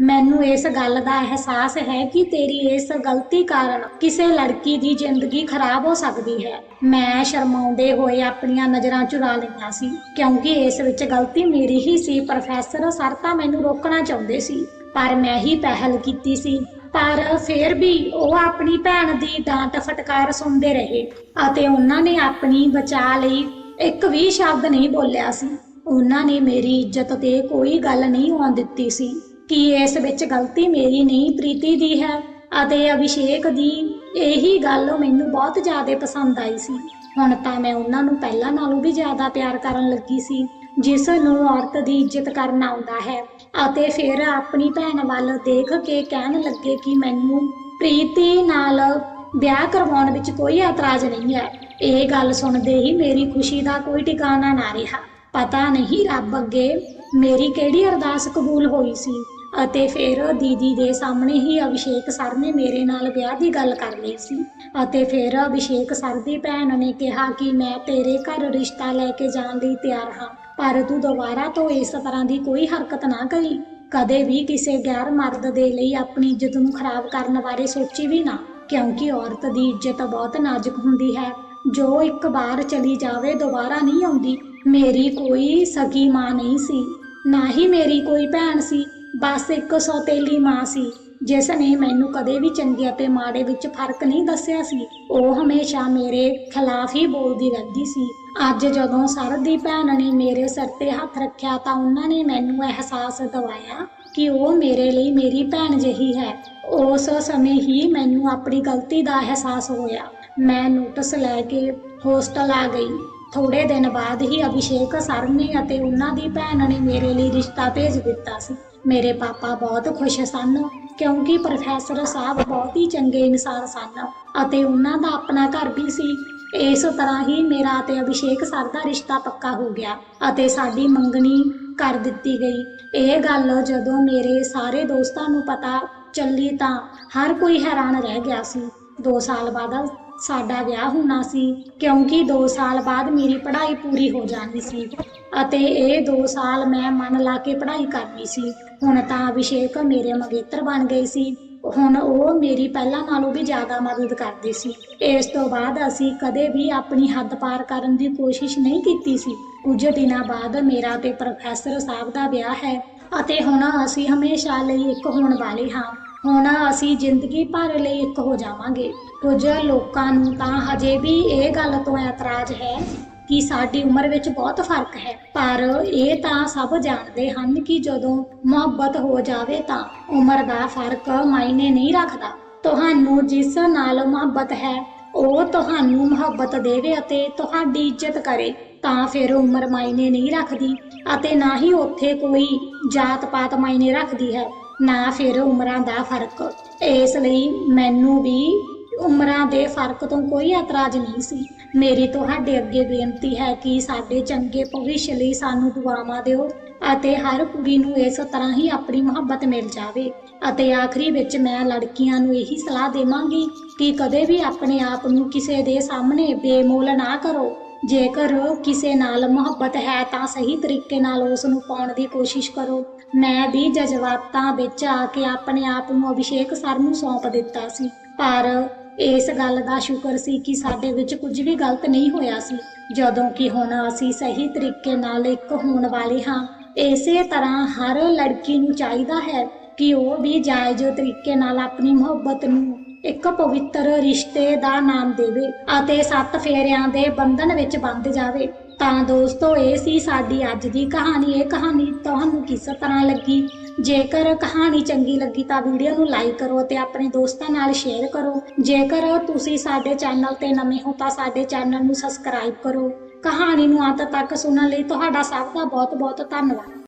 ਮੈਨੂੰ ਇਸ ਗੱਲ ਦਾ ਅਹਿਸਾਸ ਹੈ ਕਿ ਤੇਰੀ ਇਸ ਗਲਤੀ ਕਾਰਨ ਕਿਸੇ ਲੜਕੀ ਦੀ ਜ਼ਿੰਦਗੀ ਖਰਾਬ ਹੋ ਸਕਦੀ ਹੈ। ਮੈਂ ਸ਼ਰਮਾਉਂਦੇ ਹੋਏ ਆਪਣੀਆਂ ਨਜ਼ਰਾਂ ਚੁਰਾ ਲਈਆਂ ਸੀ, ਕਿਉਂਕਿ ਇਸ ਵਿੱਚ ਗਲਤੀ ਮੇਰੀ ਹੀ ਸੀ। ਪ੍ਰੋਫੈਸਰ ਸਰ ਤਾਂ ਮੈਨੂੰ ਰੋਕਣਾ ਚਾਹੁੰਦੇ ਸੀ। ਪਰ ਮੈਂ ਹੀ ਪਹਿਲ ਕੀਤੀ ਸੀ। ਪਰ ਫਿਰ ਵੀ ਉਹ ਆਪਣੀ ਭੈਣ ਦੀ ਡਾਂਟ ਫਟਕਾਰ ਸੁਣਦੇ ਰਹੇ ਅਤੇ ਉਹਨਾਂ ਨੇ ਆਪਣੀ ਬਚਾ ਲਈ। ਇੱਕ ਵੀ ਸ਼ਬਦ ਨਹੀਂ ਬੋਲਿਆ ਸੀ। ਉਹਨਾਂ ਨੇ ਮੇਰੀ ਇੱਜ਼ਤ ਤੇ ਕੋਈ ਗੱਲ ਨਹੀਂ ਆਉਣ ਦਿੱਤੀ ਸੀ ਕਿ ਇਸ ਵਿੱਚ ਗਲਤੀ ਮੇਰੀ ਨਹੀਂ, ਪ੍ਰੀਤੀ ਦੀ ਹੈ ਅਤੇ ਅਭਿਸ਼ੇਕ ਦੀ। ਇਹੀ ਗੱਲ ਮੈਨੂੰ ਬਹੁਤ ਜ਼ਿਆਦਾ ਪਸੰਦ ਆਈ ਸੀ। ਹੁਣ ਤਾਂ ਮੈਂ ਉਹਨਾਂ ਨੂੰ ਪਹਿਲਾਂ ਨਾਲੋਂ ਵੀ ਜ਼ਿਆਦਾ ਪਿਆਰ ਕਰਨ ਲੱਗੀ ਸੀ, ਜਿਸ ਨੂੰ ਔਰਤ ਦੀ ਇੱਜ਼ਤ ਕਰਨਾ ਆਉਂਦਾ ਹੈ। ਅਤੇ ਫਿਰ ਆਪਣੀ ਭੈਣ ਵੱਲ ਦੇਖ ਕੇ ਕਹਿਣ ਲੱਗੇ ਕਿ ਮੈਨੂੰ ਪ੍ਰੀਤੀ ਨਾਲ ਵਿਆਹ ਕਰਵਾਉਣ ਵਿੱਚ ਕੋਈ ਇਤਰਾਜ਼ ਨਹੀਂ ਹੈ। ਇਹ ਗੱਲ ਸੁਣਦੇ ਹੀ ਮੇਰੀ ਖੁਸ਼ੀ ਦਾ ਕੋਈ ਟਿਕਾਣਾ ਨਾ ਰਿਹਾ। ਪਤਾ ਨਹੀਂ ਰੱਬ ਅੱਗੇ ਮੇਰੀ ਕਿਹੜੀ ਅਰਦਾਸ ਕਬੂਲ ਹੋਈ ਸੀ ਅਤੇ ਫਿਰ ਦੀਦੀ ਦੇ ਸਾਹਮਣੇ ਹੀ ਅਭਿਸ਼ੇਕ ਸਰ ਨੇ ਮੇਰੇ ਨਾਲ ਵਿਆਹ ਦੀ ਗੱਲ ਕਰ ਲਈ ਸੀ। ਅਤੇ ਫਿਰ ਅਭਿਸ਼ੇਕ ਸਰ ਦੀ ਭੈਣ ਨੇ ਕਿਹਾ ਕਿ ਮੈਂ ਤੇਰੇ ਘਰ ਰਿਸ਼ਤਾ ਲੈ ਕੇ ਜਾਣ ਲਈ ਤਿਆਰ ਹਾਂ। ਪਰ ਤੂੰ ਦੁਬਾਰਾ ਤੋਂ ਇਸ ਤਰ੍ਹਾਂ ਦੀ ਕੋਈ ਹਰਕਤ ਨਾ ਕਰੀ। ਕਦੇ ਵੀ ਕਿਸੇ ਗੈਰ ਮਰਦ ਦੇ ਲਈ ਆਪਣੀ ਇੱਜ਼ਤ ਨੂੰ ਖਰਾਬ ਕਰਨ ਬਾਰੇ ਸੋਚੀ ਵੀ ਨਾ, ਕਿਉਂਕਿ ਔਰਤ ਦੀ ਇੱਜ਼ਤ ਬਹੁਤ ਨਾਜ਼ੁਕ ਹੁੰਦੀ ਹੈ। ਜੋ ਇੱਕ ਵਾਰ ਚਲੀ ਜਾਵੇ, ਦੁਬਾਰਾ ਨਹੀਂ ਆਉਂਦੀ। ਮੇਰੀ ਕੋਈ ਸਗੀ ਮਾਂ ਨਹੀਂ ਸੀ, ਨਾ ਹੀ ਮੇਰੀ ਕੋਈ ਭੈਣ ਸੀ, ਬਸ ਇੱਕ ਸੌਤੇਲੀ ਮਾਂ ਸੀ, ਜਿਸ ਨੇ ਮੈਨੂੰ ਕਦੇ ਵੀ ਚੰਗੇ ਅਤੇ ਮਾੜੇ ਵਿੱਚ ਫ਼ਰਕ ਨਹੀਂ ਦੱਸਿਆ ਸੀ। ਉਹ ਹਮੇਸ਼ਾ ਮੇਰੇ ਖਿਲਾਫ ਹੀ ਬੋਲਦੀ ਰਹਿੰਦੀ ਸੀ। ਅੱਜ ਜਦੋਂ ਸਰ ਦੀ ਭੈਣ ਨੇ ਮੇਰੇ ਸਿਰ ਤੇ ਹੱਥ ਰੱਖਿਆ ਤਾਂ ਉਹਨਾਂ ਨੇ ਮੈਨੂੰ ਅਹਿਸਾਸ ਦਿਵਾਇਆ ਕਿ ਉਹ ਮੇਰੇ ਲਈ ਮੇਰੀ ਭੈਣ ਜਿਹੀ ਹੈ। ਉਸ ਸਮੇਂ ਹੀ ਮੈਨੂੰ ਆਪਣੀ ਗਲਤੀ ਦਾ ਅਹਿਸਾਸ ਹੋਇਆ। ਮੈਂ ਨੋਟਿਸ ਲੈ ਕੇ ਹੋਸਟਲ ਆ ਗਈ। ਥੋੜੇ ਦਿਨ ਬਾਅਦ ਹੀ ਅਭਿਸ਼ੇਕ ਸਰ ਨੇ ਅਤੇ ਉਹਨਾਂ ਦੀ ਭੈਣ ਨੇ ਮੇਰੇ ਲਈ ਰਿਸ਼ਤਾ ਭੇਜ ਦਿੱਤਾ ਸੀ। ਮੇਰੇ ਪਾਪਾ ਬਹੁਤ ਖੁਸ਼ ਸਨ, ਕਿਉਂਕਿ ਪ੍ਰੋਫੈਸਰ ਸਾਹਿਬ ਬਹੁਤ ਹੀ ਚੰਗੇ ਇਨਸਾਨ ਸਨ ਅਤੇ ਉਹਨਾਂ ਦਾ ਆਪਣਾ ਘਰ ਵੀ ਸੀ। ਇਸ ਤਰ੍ਹਾਂ ਹੀ ਮੇਰਾ ਅਤੇ ਅਭਿਸ਼ੇਕ ਸਰ ਦਾ ਰਿਸ਼ਤਾ ਪੱਕਾ ਹੋ ਗਿਆ ਅਤੇ ਸਾਡੀ ਮੰਗਣੀ ਕਰ ਦਿੱਤੀ ਗਈ। ਇਹ ਗੱਲ ਜਦੋਂ ਮੇਰੇ ਸਾਰੇ ਦੋਸਤਾਂ ਨੂੰ ਪਤਾ ਚੱਲੀ ਤਾਂ ਹਰ ਕੋਈ ਹੈਰਾਨ ਰਹਿ ਗਿਆ ਸੀ। 2 ਸਾਲ ਬਾਅਦ ਸਾਡਾ ਵਿਆਹ ਹੋਣਾ ਸੀ, ਕਿਉਂਕਿ 2 ਸਾਲ ਬਾਅਦ ਮੇਰੀ ਪੜ੍ਹਾਈ ਪੂਰੀ ਹੋ ਜਾਣੀ ਸੀ ਅਤੇ ਇਹ 2 ਸਾਲ ਮੈਂ ਮਨ ਲਾ ਕੇ ਪੜ੍ਹਾਈ ਕਰਨੀ ਸੀ। ਹੁਣ ਤਾਂ ਅਭਿਸ਼ੇਕ ਮੇਰੇ ਮੰਗੇਤਰ ਬਣ ਗਏ ਸੀ। ਹੁਣ ਉਹ ਮੇਰੀ ਪਹਿਲਾਂ ਨਾਲੋਂ ਵੀ ਜ਼ਿਆਦਾ ਮਦਦ ਕਰਦੀ ਸੀ। ਇਸ ਤੋਂ ਬਾਅਦ ਅਸੀਂ ਕਦੇ ਵੀ ਆਪਣੀ ਹੱਦ ਪਾਰ ਕਰਨ ਦੀ ਕੋਸ਼ਿਸ਼ ਨਹੀਂ ਕੀਤੀ ਸੀ। ਕੁਝ ਦਿਨਾਂ ਬਾਅਦ ਮੇਰਾ ਤੇ ਪ੍ਰੋਫੈਸਰ ਸਾਹਿਬ ਦਾ ਵਿਆਹ ਹੈ ਅਤੇ ਹੁਣ ਅਸੀਂ ਹਮੇਸ਼ਾ ਲਈ ਇੱਕ ਹੋਣ ਵਾਲੇ ਹਾਂ। ਹੁਣ ਅਸੀਂ ਜ਼ਿੰਦਗੀ ਭਰ ਲਈ ਇੱਕ ਹੋ ਜਾਵਾਂਗੇ। ਕੁਝ ਲੋਕਾਂ ਨੂੰ ਤਾਂ ਹਜੇ ਵੀ ਇਹ ਗੱਲ ਤੋਂ ਐਤਰਾਜ਼ ਹੈ ਕਿ ਸਾਡੀ ਉਮਰ ਵਿੱਚ ਬਹੁਤ ਫ਼ਰਕ ਹੈ। ਪਰ ਇਹ ਤਾਂ ਸਭ ਜਾਣਦੇ ਹਨ ਕਿ ਜਦੋਂ ਮੁਹੱਬਤ ਹੋ ਜਾਵੇ ਤਾਂ ਉਮਰ ਦਾ ਫ਼ਰਕ ਮਾਇਨੇ ਨਹੀਂ ਰੱਖਦਾ। ਤੁਹਾਨੂੰ ਜਿਸ ਨਾਲ ਮੁਹੱਬਤ ਹੈ, ਉਹ ਤੁਹਾਨੂੰ ਮੁਹੱਬਤ ਦੇਵੇ ਅਤੇ ਤੁਹਾਡੀ ਇੱਜ਼ਤ ਕਰੇ। ਤਾਂ ਫਿਰ ਉਮਰ ਮਾਇਨੇ ਨਹੀਂ ਰੱਖਦੀ ਅਤੇ ਨਾ ਹੀ ਉੱਥੇ ਕੋਈ ਜਾਤ ਪਾਤ ਮਾਇਨੇ ਰੱਖਦੀ ਹੈ, ਨਾ ਫਿਰ ਉਮਰਾਂ ਦਾ ਫ਼ਰਕ। ਇਸ ਲਈ ਮੈਨੂੰ ਵੀ ਉਮਰਾਂ ਦੇ ਫ਼ਰਕ ਤੋਂ ਕੋਈ ਇਤਰਾਜ਼ ਨਹੀਂ ਸੀ। ਮੇਰੀ ਤੁਹਾਡੇ ਅੱਗੇ ਬੇਨਤੀ ਹੈ ਕਿ ਸਾਡੇ ਚੰਗੇ ਭਵਿੱਖ ਲਈ ਸਾਨੂੰ ਦੁਆਵਾਂ ਦਿਓ ਅਤੇ ਹਰ ਕੁੜੀ ਨੂੰ ਇਸ ਤਰ੍ਹਾਂ ਹੀ ਆਪਣੀ ਮੁਹੱਬਤ ਮਿਲ ਜਾਵੇ। ਅਤੇ ਆਖਰੀ ਵਿੱਚ ਮੈਂ ਲੜਕੀਆਂ ਨੂੰ ਇਹੀ ਸਲਾਹ ਦੇਵਾਂਗੀ ਕਿ ਕਦੇ ਵੀ ਆਪਣੇ ਆਪ ਨੂੰ ਕਿਸੇ ਦੇ ਸਾਹਮਣੇ ਬੇਮੋਲ ਨਾ ਕਰੋ। ਜੇਕਰ ਕਿਸੇ ਨਾਲ ਮੁਹੱਬਤ ਹੈ ਤਾਂ ਸਹੀ ਤਰੀਕੇ ਨਾਲ ਉਸ ਨੂੰ ਪਾਉਣ ਦੀ ਕੋਸ਼ਿਸ਼ ਕਰੋ। ਮੈਂ ਵੀ ਜਜ਼ਬਾਤਾਂ ਵਿੱਚ ਆ ਕੇ ਆਪਣੇ ਆਪ ਨੂੰ ਅਭਿਸ਼ੇਕ ਸਰ ਨੂੰ ਸੌਂਪ ਦਿੱਤਾ ਸੀ। ਪਰ ਇਸ ਗੱਲ ਦਾ ਸ਼ੁਕਰ ਸੀ ਕਿ ਸਾਡੇ ਵਿੱਚ ਕੁਝ ਵੀ ਗਲਤ ਨਹੀਂ ਹੋਇਆ ਸੀ। ਜਦੋਂ ਕਿ ਹੁਣ ਅਸੀਂ ਸਹੀ ਤਰੀਕੇ ਨਾਲ ਇੱਕ ਹੋਣ ਵਾਲੇ ਹਾਂ, ਇਸੇ ਤਰ੍ਹਾਂ ਹਰ ਲੜਕੀ ਨੂੰ ਚਾਹੀਦਾ ਹੈ ਕਿ ਉਹ ਵੀ ਜਾਇਜ਼ ਤਰੀਕੇ ਨਾਲ ਆਪਣੀ ਮੁਹੱਬਤ ਨੂੰ ਇੱਕ ਪਵਿੱਤਰ ਰਿਸ਼ਤੇ ਦਾ ਨਾਮ ਦੇਵੇ ਅਤੇ ਸੱਤ ਫੇਰਿਆਂ ਦੇ ਬੰਧਨ ਵਿੱਚ ਬੰਧ ਜਾਵੇ। ਤਾਂ ਦੋਸਤੋ, ਇਹ ਸੀ ਸਾਡੀ ਅੱਜ ਦੀ ਕਹਾਣੀ। ਇਹ ਕਹਾਣੀ ਤੁਹਾਨੂੰ ਕਿਸ ਤਰ੍ਹਾਂ ਲੱਗੀ? ਜੇਕਰ ਕਹਾਣੀ ਚੰਗੀ ਲੱਗੀ ਤਾਂ ਵੀਡੀਓ ਨੂੰ ਲਾਈਕ ਕਰੋ ਅਤੇ ਆਪਣੇ ਦੋਸਤਾਂ ਨਾਲ ਸ਼ੇਅਰ ਕਰੋ। ਜੇਕਰ ਤੁਸੀਂ ਸਾਡੇ ਚੈਨਲ ਤੇ ਨਵੇਂ ਹੋ ਤਾਂ ਸਾਡੇ ਚੈਨਲ ਨੂੰ ਸਬਸਕ੍ਰਾਈਬ ਕਰੋ। ਕਹਾਣੀ ਨੂੰ ਅੰਤ ਤੱਕ ਸੁਣਨ ਲਈ ਤੁਹਾਡਾ ਸਭ ਦਾ ਬਹੁਤ ਬਹੁਤ ਧੰਨਵਾਦ।